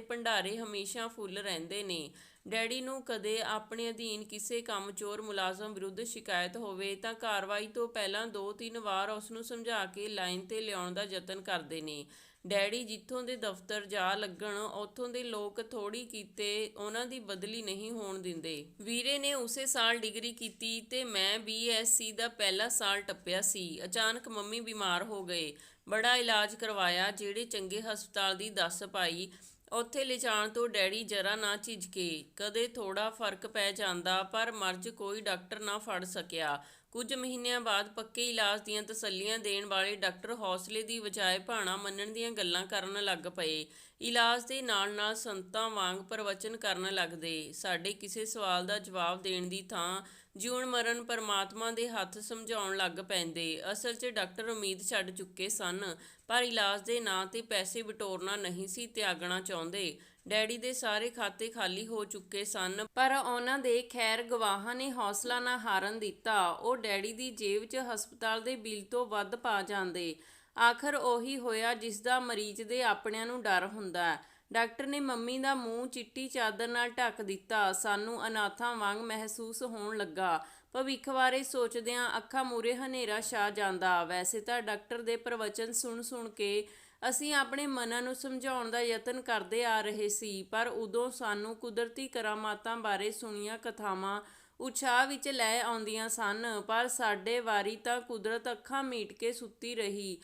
ਭੰਡਾਰੇ ਹਮੇਸ਼ਾ ਫੁੱਲ ਰਹਿੰਦੇ ਨੇ। ਡੈਡੀ ਨੂੰ ਕਦੇ ਆਪਣੇ ਅਧੀਨ ਕਿਸੇ ਕੰਮਚੋਰ ਮੁਲਾਜ਼ਮ ਵਿਰੁੱਧ ਸ਼ਿਕਾਇਤ ਹੋਵੇ ਤਾਂ ਕਾਰਵਾਈ ਤੋਂ ਪਹਿਲਾਂ ਦੋ ਤਿੰਨ ਵਾਰ ਉਸ ਨੂੰ ਸਮਝਾ ਕੇ ਲਾਈਨ ਤੇ ਲਿਆਉਣ ਦਾ ਯਤਨ ਕਰਦੇ ਨੇ। ਡੈਡੀ ਜਿੱਥੋਂ ਦੇ ਦਫ਼ਤਰ ਜਾ ਲੱਗਣ, ਉੱਥੋਂ ਦੇ ਲੋਕ ਥੋੜੀ ਕੀਤੇ, ਉਹਨਾਂ ਦੀ ਬਦਲੀ ਨਹੀਂ ਹੋਣ ਦਿੰਦੇ। ਵੀਰੇ ਨੇ ਉਸੇ ਸਾਲ ਡਿਗਰੀ ਕੀਤੀ ਤੇ ਮੈਂ ਬੀਐਸਸੀ ਦਾ ਪਹਿਲਾ ਸਾਲ ਟੱਪਿਆ ਸੀ। ਅਚਾਨਕ ਮੰਮੀ ਬਿਮਾਰ ਹੋ ਗਏ। ਬੜਾ ਇਲਾਜ ਕਰਵਾਇਆ, ਜਿਹੜੇ ਚੰਗੇ ਹਸਪਤਾਲ ਦੀ ਦੱਸ ਪਾਈ। ਉੱਥੇ ਲਿਜਾਣ ਤੋਂ ਡੈਡੀ ਜਰਾ ਨਾ ਝਿਜਕੇ। ਕਦੇ ਥੋੜਾ ਫ਼ਰਕ ਪੈ ਜਾਂਦਾ, ਪਰ ਮਰਜ਼ ਕੋਈ ਡਾਕਟਰ ਨਾ ਫੜ ਸਕਿਆ। ਕੁਝ ਮਹੀਨਿਆਂ ਬਾਅਦ ਪੱਕੇ ਇਲਾਜ ਦੀਆਂ ਤਸੱਲੀਆਂ ਦੇਣ ਵਾਲੇ ਡਾਕਟਰ ਹੌਸਲੇ ਦੀ ਬਜਾਏ ਭਾਣਾ ਮੰਨਣ ਦੀਆਂ ਗੱਲਾਂ ਕਰਨ ਲੱਗ ਪਏ। ਇਲਾਜ ਦੇ ਨਾਲ-ਨਾਲ ਸੰਤਾਂ ਵਾਂਗ ਪ੍ਰਵਚਨ ਕਰਨ ਲੱਗਦੇ। ਸਾਡੇ ਕਿਸੇ ਸਵਾਲ ਦਾ ਜਵਾਬ ਦੇਣ ਦੀ ਥਾਂ ਜਿਉਣ ਮਰਨ ਪਰਮਾਤਮਾ ਦੇ ਹੱਥ ਸਮਝਾਉਣ ਲੱਗ ਪੈਂਦੇ। ਅਸਲ 'ਚ ਡਾਕਟਰ ਉਮੀਦ ਛੱਡ ਚੁੱਕੇ ਸਨ, ਪਰ ਇਲਾਜ ਦੇ ਨਾਂ ਤੇ ਪੈਸੇ ਬਟੋਰਨਾ ਨਹੀਂ ਸੀ ਤਿਆਗਣਾ ਚਾਹੁੰਦੇ। ਡੈਡੀ ਦੇ ਸਾਰੇ ਖਾਤੇ ਖਾਲੀ ਹੋ ਚੁੱਕੇ ਸਨ, ਪਰ ਉਹਨਾਂ ਦੇ ਖੈਰ ਗਵਾਹਾਂ ਨੇ ਹੌਸਲਾ ਨਾ ਹਾਰਨ ਦਿੱਤਾ। ਉਹ ਡੈਡੀ ਦੀ ਜੇਬ 'ਚ ਹਸਪਤਾਲ ਦੇ ਬਿੱਲ ਤੋਂ ਵੱਧ ਪਾ ਜਾਂਦੇ। ਆਖਰ ਉਹੀ ਹੋਇਆ ਜਿਸ ਦਾ ਮਰੀਜ਼ ਦੇ ਆਪਣਿਆਂ ਨੂੰ ਡਰ ਹੁੰਦਾ। ਡਾਕਟਰ ਨੇ ਮੰਮੀ ਦਾ ਮੂੰਹ ਚਿੱਟੀ ਚਾਦਰ ਨਾਲ ਢੱਕ ਦਿੱਤਾ। ਸਾਨੂੰ ਅਨਾਥਾਂ ਵਾਂਗ ਮਹਿਸੂਸ ਹੋਣ ਲੱਗਾ। ਭਵਿੱਖ ਬਾਰੇ ਸੋਚਦਿਆਂ ਅੱਖਾਂ ਮੂਰੇ ਹਨੇਰਾ ਛਾ ਜਾਂਦਾ। ਵੈਸੇ ਤਾਂ ਡਾਕਟਰ ਦੇ ਪ੍ਰਵਚਨ ਸੁਣ ਸੁਣ ਕੇ ਅਸੀਂ ਆਪਣੇ ਮਨਾਂ ਨੂੰ ਸਮਝਾਉਣ ਦਾ ਯਤਨ ਕਰਦੇ ਆ ਰਹੇ ਸੀ, ਪਰ ਉਦੋਂ ਸਾਨੂੰ ਕੁਦਰਤੀ ਕਰਾਮਾਤਾਂ ਬਾਰੇ ਸੁਣੀਆਂ ਕਥਾਵਾਂ ਉਤਸ਼ਾਹ ਵਿੱਚ ਲੈ ਆਉਂਦੀਆਂ ਸਨ, ਪਰ ਸਾਡੇ ਵਾਰੀ ਤਾਂ ਕੁਦਰਤ ਅੱਖਾਂ ਮੀਟ ਕੇ ਸੁੱਤੀ ਰਹੀ।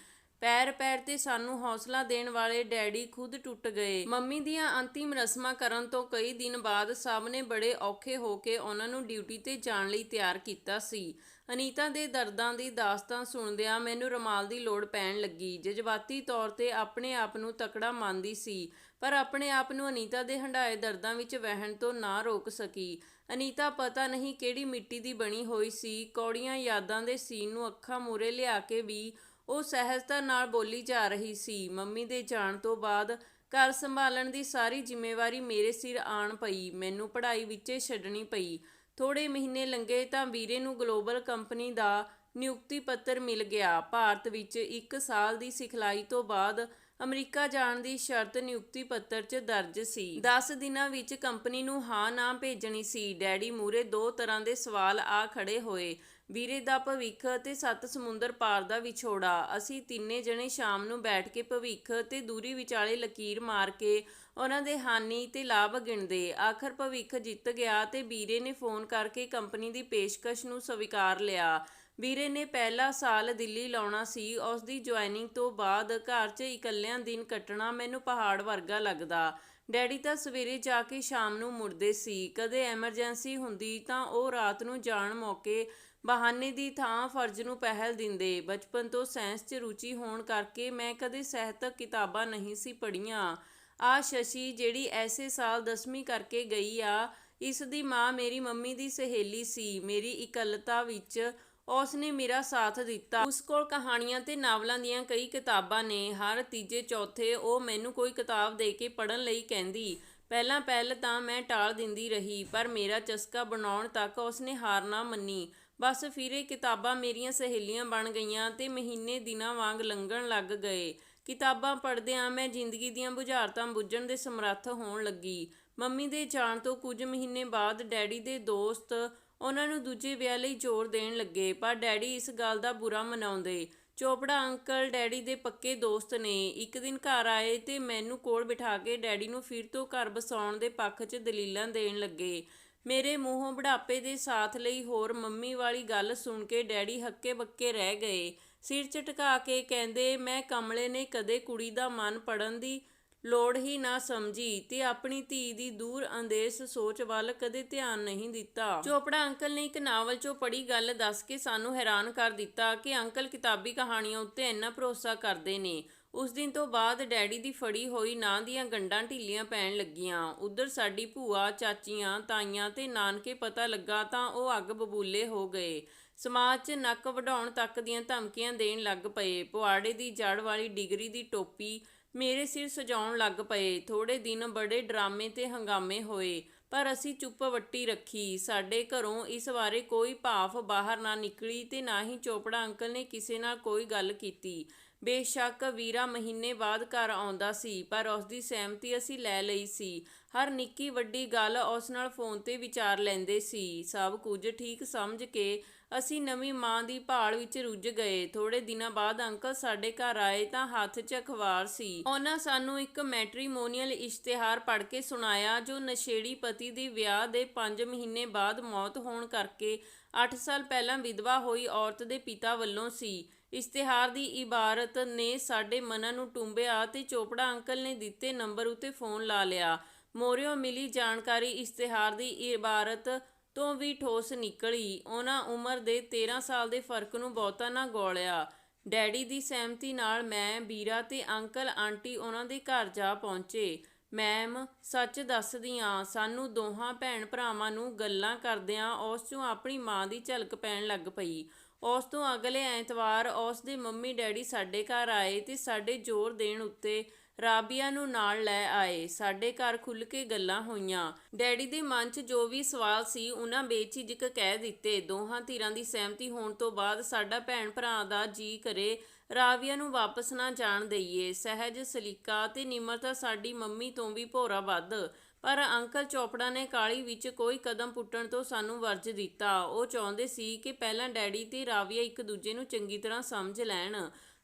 ਪੈਰ ਪੈਰ ਤੇ ਸਾਨੂੰ ਹੌਸਲਾ ਦੇਣ ਵਾਲੇ ਡੈਡੀ ਖੁਦ ਟੁੱਟ ਗਏ। ਮੰਮੀ ਦੀਆਂ ਅੰਤਿਮ ਰਸਮਾਂ ਕਰਨ ਤੋਂ ਕਈ ਦਿਨ ਬਾਅਦ ਸਭ ਨੇ ਬੜੇ ਔਖੇ ਹੋ ਕੇ ਉਹਨਾਂ ਨੂੰ ਡਿਊਟੀ ਤੇ ਜਾਣ ਲਈ ਤਿਆਰ ਕੀਤਾ ਸੀ। ਅਨੀਤਾ ਦੇ ਦਰਦਾਂ ਦੀ ਦਾਸਤਾਨ ਸੁਣਦਿਆਂ ਮੈਨੂੰ ਰਮਾਲ ਦੀ ਲੋੜ ਪੈਣ ਲੱਗੀ। ਜਜ਼ਬਾਤੀ ਤੌਰ ਤੇ ਆਪਣੇ ਆਪ ਨੂੰ ਤਕੜਾ ਮੰਨਦੀ ਸੀ, ਪਰ ਆਪਣੇ ਆਪ ਨੂੰ ਅਨੀਤਾ ਦੇ ਹੰਡਾਏ ਦਰਦਾਂ ਵਿੱਚ ਵਹਿਣ ਤੋਂ ਨਾ ਰੋਕ ਸਕੀ। ਅਨੀਤਾ ਪਤਾ ਨਹੀਂ ਕਿਹੜੀ ਮਿੱਟੀ ਦੀ ਬਣੀ ਹੋਈ ਸੀ। ਕੌੜੀਆਂ ਯਾਦਾਂ ਦੇ ਸੀਨ ਨੂੰ ਅੱਖਾਂ ਮੂਰੇ ਲਿਆ ਕੇ ਵੀ ਉਹ ਸਹਿਜਤਾ ਨਾਲ ਬੋਲੀ ਜਾ ਰਹੀ ਸੀ। ਮੰਮੀ ਦੇ ਜਾਣ ਤੋਂ ਬਾਅਦ ਘਰ ਸੰਭਾਲਣ ਦੀ ਸਾਰੀ ਜ਼ਿੰਮੇਵਾਰੀ ਮੇਰੇ ਸਿਰ ਆਣ ਪਈ। ਮੈਨੂੰ ਪੜ੍ਹਾਈ ਵਿੱਚੇ ਛੱਡਣੀ ਪਈ। ਥੋੜੇ ਮਹੀਨੇ ਲੰਘੇ ਤਾਂ ਵੀਰੇ ਨੂੰ ਗਲੋਬਲ ਕੰਪਨੀ ਦਾ ਨਿਯੁਕਤੀ ਪੱਤਰ ਮਿਲ ਗਿਆ। ਭਾਰਤ ਵਿੱਚ 1 ਸਾਲ ਦੀ ਸਿਖਲਾਈ ਤੋਂ ਬਾਅਦ ਅਮਰੀਕਾ ਜਾਣ ਦੀ ਸ਼ਰਤ ਨਿਯੁਕਤੀ ਪੱਤਰ 'ਚ ਦਰਜ ਸੀ। 10 ਦਿਨਾਂ ਵਿੱਚ ਕੰਪਨੀ ਨੂੰ ਹਾਂ ਨਾ ਭੇਜਣੀ ਸੀ। ਡੈਡੀ ਮੂਰੇ ਦੋ ਤਰ੍ਹਾਂ ਦੇ ਸਵਾਲ ਆ ਖੜੇ ਹੋਏ। ਵੀਰੇ ਦਾ ਭਵਿੱਖ ਤੇ ਸੱਤ ਸਮੁੰਦਰ ਪਾਰ ਦਾ ਵਿਛੋੜਾ। ਅਸੀਂ ਤਿੰਨੇ ਜਣੇ ਸ਼ਾਮ ਨੂੰ ਬੈਠ ਕੇ ਭਵਿੱਖ ਤੇ ਦੂਰੀ ਵਿਚਾਲੇ ਲਕੀਰ ਮਾਰ ਕੇ ਉਹਨਾਂ ਦੇ ਹਾਨੀ ਤੇ ਲਾਭ ਗਿਣਦੇ। ਆਖਰ ਭਵਿੱਖ ਜਿੱਤ ਗਿਆ ਤੇ ਵੀਰੇ ਨੇ ਫੋਨ ਕਰਕੇ ਕੰਪਨੀ ਦੀ ਪੇਸ਼ਕਸ਼ ਨੂੰ ਸਵੀਕਾਰ ਲਿਆ। ਵੀਰੇ ਨੇ ਪਹਿਲਾ ਸਾਲ ਦਿੱਲੀ ਲਾਉਣਾ ਸੀ। ਉਸ ਦੀ ਜੁਆਇਨਿੰਗ ਤੋਂ ਬਾਅਦ ਘਰ 'ਚ ਇਕੱਲਿਆਂ ਦਿਨ ਕੱਟਣਾ ਮੈਨੂੰ ਪਹਾੜ ਵਰਗਾ ਲੱਗਦਾ। ਡੈਡੀ ਤਾਂ ਸਵੇਰੇ ਜਾ ਕੇ ਸ਼ਾਮ ਨੂੰ ਮੁੜਦੇ ਸੀ। ਕਦੇ ਐਮਰਜੈਂਸੀ ਹੁੰਦੀ ਤਾਂ ਉਹ ਰਾਤ ਨੂੰ ਜਾਣ ਮੌਕੇ ਬਹਾਨੇ ਦੀ ਥਾਂ ਫਰਜ਼ ਨੂੰ ਪਹਿਲ ਦਿੰਦੇ। ਬਚਪਨ ਤੋਂ ਸਾਇੰਸ 'ਚ ਰੁਚੀ ਹੋਣ ਕਰਕੇ ਮੈਂ ਕਦੇ ਸਾਹਿਤਕ ਕਿਤਾਬਾਂ ਨਹੀਂ ਸੀ ਪੜ੍ਹੀਆਂ। ਆ ਸ਼ਸ਼ੀ ਜਿਹੜੀ ਐਸੇ ਸਾਲ 10ਵੀਂ ਕਰਕੇ ਗਈ ਆ, ਇਸ ਦੀ ਮਾਂ ਮੇਰੀ ਮੰਮੀ ਦੀ ਸਹੇਲੀ ਸੀ। ਮੇਰੀ ਇਕੱਲਤਾ ਵਿੱਚ ਉਸ ਨੇ ਮੇਰਾ ਸਾਥ ਦਿੱਤਾ। ਉਸ ਕੋਲ ਕਹਾਣੀਆਂ ਤੇ ਨਾਵਲਾਂ ਦੀਆਂ ਕਈ ਕਿਤਾਬਾਂ ਨੇ। ਹਰ ਤੀਜੇ ਚੌਥੇ ਉਹ ਮੈਨੂੰ ਕੋਈ ਕਿਤਾਬ ਦੇ ਕੇ ਪੜਨ ਲਈ ਕਹਿੰਦੀ। ਪਹਿਲਾਂ ਪਹਿਲ ਤਾਂ ਮੈਂ ਟਾਲ ਦਿੰਦੀ ਰਹੀ, ਪਰ ਮੇਰਾ ਚਸਕਾ ਬਣਾਉਣ ਤੱਕ ਉਸ ਨੇ ਹਾਰ ਨਾ ਮੰਨੀ। ਬਸ ਫਿਰ ਇਹ ਕਿਤਾਬਾਂ ਮੇਰੀਆਂ ਸਹੇਲੀਆਂ ਬਣ ਗਈਆਂ ਤੇ ਮਹੀਨੇ ਦਿਨਾਂ ਵਾਂਗ ਲੰਘਣ ਲੱਗ ਗਏ। ਕਿਤਾਬਾਂ ਪੜ੍ਹਦਿਆਂ ਮੈਂ ਜ਼ਿੰਦਗੀ ਦੀਆਂ ਬੁਝਾਰਤਾਂ ਬੁੱਝਣ ਦੇ ਸਮਰੱਥ ਹੋਣ ਲੱਗੀ। ਮੰਮੀ ਦੇ ਜਾਣ ਤੋਂ ਕੁਝ ਮਹੀਨੇ ਬਾਅਦ ਡੈਡੀ ਦੇ ਦੋਸਤ ਉਹਨਾਂ ਨੂੰ ਦੂਜੇ ਵਿਆਹ ਲਈ ਜ਼ੋਰ ਦੇਣ ਲੱਗੇ, ਪਰ ਡੈਡੀ ਇਸ ਗੱਲ ਦਾ ਬੁਰਾ ਮਨਾਉਂਦੇ। ਚੋਪੜਾ ਅੰਕਲ ਡੈਡੀ ਦੇ ਪੱਕੇ ਦੋਸਤ ਨੇ। ਇੱਕ ਦਿਨ ਘਰ ਆਏ ਤੇ ਮੈਨੂੰ ਕੋਲ ਬਿਠਾ ਕੇ ਡੈਡੀ ਨੂੰ ਫਿਰ ਤੋਂ ਘਰ ਬਸਾਉਣ ਦੇ ਪੱਖ 'ਚ ਦਲੀਲਾਂ ਦੇਣ ਲੱਗੇ। ਮੇਰੇ ਮੂੰਹੋਂ ਬੁਢਾਪੇ ਦੇ ਸਾਥ ਲਈ ਹੋਰ ਮੰਮੀ ਵਾਲੀ ਗੱਲ ਸੁਣ ਕੇ ਡੈਡੀ ਹੱਕੇ ਬੱਕੇ ਰਹਿ ਗਏ। ਸਿਰ ਝਟਕਾ ਕੇ ਕਹਿੰਦੇ, ਮੈਂ ਕਮਲੇ ਨੇ ਕਦੇ ਕੁੜੀ ਦਾ ਮਨ ਪੜਨ ਦੀ ਲੋੜ ਹੀ ਨਾ ਸਮਝੀ ਤੇ ਆਪਣੀ ਧੀ ਦੀ ਦੂਰ ਅੰਦੇਸ਼ ਸੋਚ ਵੱਲ ਕਦੇ ਧਿਆਨ ਨਹੀਂ ਦਿੱਤਾ। ਚੋਪੜਾ ਅੰਕਲ ਨੇ ਇੱਕ ਨਾਵਲ 'ਚੋਂ ਪੜ੍ਹੀ ਗੱਲ ਦੱਸ ਕੇ ਸਾਨੂੰ ਹੈਰਾਨ ਕਰ ਦਿੱਤਾ ਕਿ ਅੰਕਲ ਕਿਤਾਬੀ ਕਹਾਣੀਆਂ ਉੱਤੇ ਇੰਨਾ ਭਰੋਸਾ ਕਰਦੇ ਨੇ। ਉਸ ਦਿਨ ਤੋਂ ਬਾਅਦ ਡੈਡੀ ਦੀ ਫੜੀ ਹੋਈ ਨਾਂ ਦੀਆਂ ਗੰਡਾਂ ਢਿੱਲੀਆਂ ਪੈਣ ਲੱਗੀਆਂ। ਉਧਰ ਸਾਡੀ ਭੂਆ, ਚਾਚੀਆਂ, ਤਾਈਆਂ ਤੇ ਨਾਨਕੇ ਪਤਾ ਲੱਗਾ ਤਾਂ ਉਹ ਅੱਗ ਬਬੂਲੇ ਹੋ ਗਏ। ਸਮਾਜ 'ਚ ਨੱਕ ਵਢਾਉਣ ਤੱਕ ਦੀਆਂ ਧਮਕੀਆਂ ਦੇਣ ਲੱਗ ਪਏ। ਪੁਆੜੇ ਦੀ ਜੜ ਵਾਲੀ ਡਿਗਰੀ ਦੀ ਟੋਪੀ ਮੇਰੇ ਸਿਰ ਸਜਾਉਣ ਲੱਗ ਪਏ। ਥੋੜੇ ਦਿਨ ਬੜੇ ਡਰਾਮੇ ਤੇ ਹੰਗਾਮੇ ਹੋਏ, ਪਰ ਅਸੀਂ ਚੁੱਪ ਵੱਟੀ ਰੱਖੀ। ਸਾਡੇ ਘਰੋਂ ਇਸ ਬਾਰੇ ਕੋਈ ਭਾਫ ਬਾਹਰ ਨਾ ਨਿਕਲੀ ਤੇ ਨਾ ਹੀ ਚੋਪੜਾ ਅੰਕਲ ਨੇ ਕਿਸੇ ਨਾਲ ਕੋਈ ਗੱਲ ਕੀਤੀ। ਬੇਸ਼ੱਕ ਵੀਰਾ ਮਹੀਨੇ ਬਾਅਦ ਘਰ ਆਉਂਦਾ ਸੀ, ਪਰ ਉਸ ਦੀ ਸਹਿਮਤੀ ਅਸੀਂ ਲੈ ਲਈ ਸੀ। ਹਰ ਨਿੱਕੀ ਵੱਡੀ ਗੱਲ ਉਸ ਨਾਲ ਫੋਨ ਤੇ ਵਿਚਾਰ ਲੈਂਦੇ ਸੀ। ਸਭ ਕੁਝ ਠੀਕ ਸਮਝ ਕੇ ਅਸੀਂ ਨਵੀਂ ਮਾਂ ਦੀ ਭਾਲ ਵਿੱਚ ਰੁੱਝ ਗਏ। ਥੋੜੇ ਦਿਨਾਂ ਬਾਅਦ ਅੰਕਲ ਸਾਡੇ ਘਰ ਆਏ ਤਾਂ ਹੱਥ 'ਚ ਅਖਬਾਰ ਸੀ। ਉਹਨਾਂ ਸਾਨੂੰ ਇੱਕ ਮੈਟ੍ਰੀਮੋਨੀਅਲ ਇਸ਼ਤਿਹਾਰ ਪੜ੍ਹ ਕੇ ਸੁਣਾਇਆ, ਜੋ ਨਸ਼ੇੜੀ ਪਤੀ ਦੀ ਵਿਆਹ ਦੇ 5 ਮਹੀਨੇ ਬਾਅਦ ਮੌਤ ਹੋਣ ਕਰਕੇ 8 ਸਾਲ ਪਹਿਲਾਂ ਵਿਧਵਾ ਹੋਈ ਔਰਤ ਦੇ ਪਿਤਾ ਵੱਲੋਂ ਸੀ। ਇਸ਼ਤਿਹਾਰ ਦੀ ਇਬਾਰਤ ਨੇ ਸਾਡੇ ਮਨਾਂ ਨੂੰ ਟੁੰਬਿਆ ਤੇ ਚੋਪੜਾ ਅੰਕਲ ਨੇ ਦਿੱਤੇ ਨੰਬਰ ਉਤੇ ਫੋਨ ਲਾ ਲਿਆ। ਮੋਰਿਓ ਮਿਲੀ ਜਾਣਕਾਰੀ ਇਸ਼ਤਿਹਾਰ ਦੀ ਇਬਾਰਤ ਤੋਂ ਵੀ ਠੋਸ ਨਿਕਲੀ। ਉਹਨਾਂ ਉਮਰ ਦੇ 13 ਸਾਲ ਦੇ ਫ਼ਰਕ ਨੂੰ ਬਹੁਤਾ ਨਾ ਗੋਲਿਆ। ਡੈਡੀ ਦੀ ਸਹਿਮਤੀ ਨਾਲ ਮੈਂ ਵੀਰਾ ਤੇ ਅੰਕਲ, ਆਂਟੀ ਉਹਨਾਂ ਦੇ ਘਰ ਜਾ ਪਹੁੰਚੇ। ਮੈਮ, ਸੱਚ ਦੱਸਦੀ ਆਂ, ਸਾਨੂੰ ਦੋਹਾਂ ਭੈਣ ਭਰਾਵਾਂ ਨੂੰ ਗੱਲਾਂ ਕਰਦਿਆਂ ਉਸ ਚੋਂ ਆਪਣੀ ਮਾਂ ਦੀ ਝਲਕ ਪੈਣ ਲੱਗ ਪਈ। ਉਸ ਤੋਂ ਅਗਲੇ ਐਤਵਾਰ ਉਸ ਦੇ ਮੰਮੀ ਡੈਡੀ ਸਾਡੇ ਘਰ ਆਏ ਤੇ ਸਾਡੇ ਜ਼ੋਰ ਦੇਣ ਉੱਤੇ ਰਾਬੀਆ ਨੂੰ ਨਾਲ ਲੈ ਆਏ। ਸਾਡੇ ਘਰ ਖੁੱਲ ਕੇ ਗੱਲਾਂ ਹੋਈਆਂ। ਡੈਡੀ ਦੇ ਮਨ 'ਚ ਜੋ ਵੀ ਸਵਾਲ ਸੀ ਉਹਨਾਂ ਬੇਝਿਜਕ ਕਹਿ ਦਿੱਤੇ। ਦੋਹਾਂ ਧਿਰਾਂ ਦੀ ਸਹਿਮਤੀ ਹੋਣ ਤੋਂ ਬਾਅਦ ਸਾਡਾ ਭੈਣ ਭਰਾ ਦਾ ਜੀ ਕਰੇ ਰਾਵੀਆ ਨੂੰ ਵਾਪਸ ਨਾ ਜਾਣ ਦਈਏ। ਸਹਿਜ, ਸਲੀਕਾ ਤੇ ਨਿਮਰਤਾ ਸਾਡੀ ਮੰਮੀ ਤੋਂ ਵੀ ਭੋਰਾ ਵੱਧ। ਪਰ ਅੰਕਲ ਚੋਪੜਾ ਨੇ ਕਾਲੀ ਵਿੱਚ ਕੋਈ ਕਦਮ ਪੁੱਟਣ ਤੋਂ ਸਾਨੂੰ ਵਰਜ ਦਿੱਤਾ। ਉਹ ਚਾਹੁੰਦੇ ਸੀ ਕਿ ਪਹਿਲਾਂ ਡੈਡੀ ਤੇ ਰਾਵੀਆ ਇੱਕ ਦੂਜੇ ਨੂੰ ਚੰਗੀ ਤਰ੍ਹਾਂ ਸਮਝ ਲੈਣ।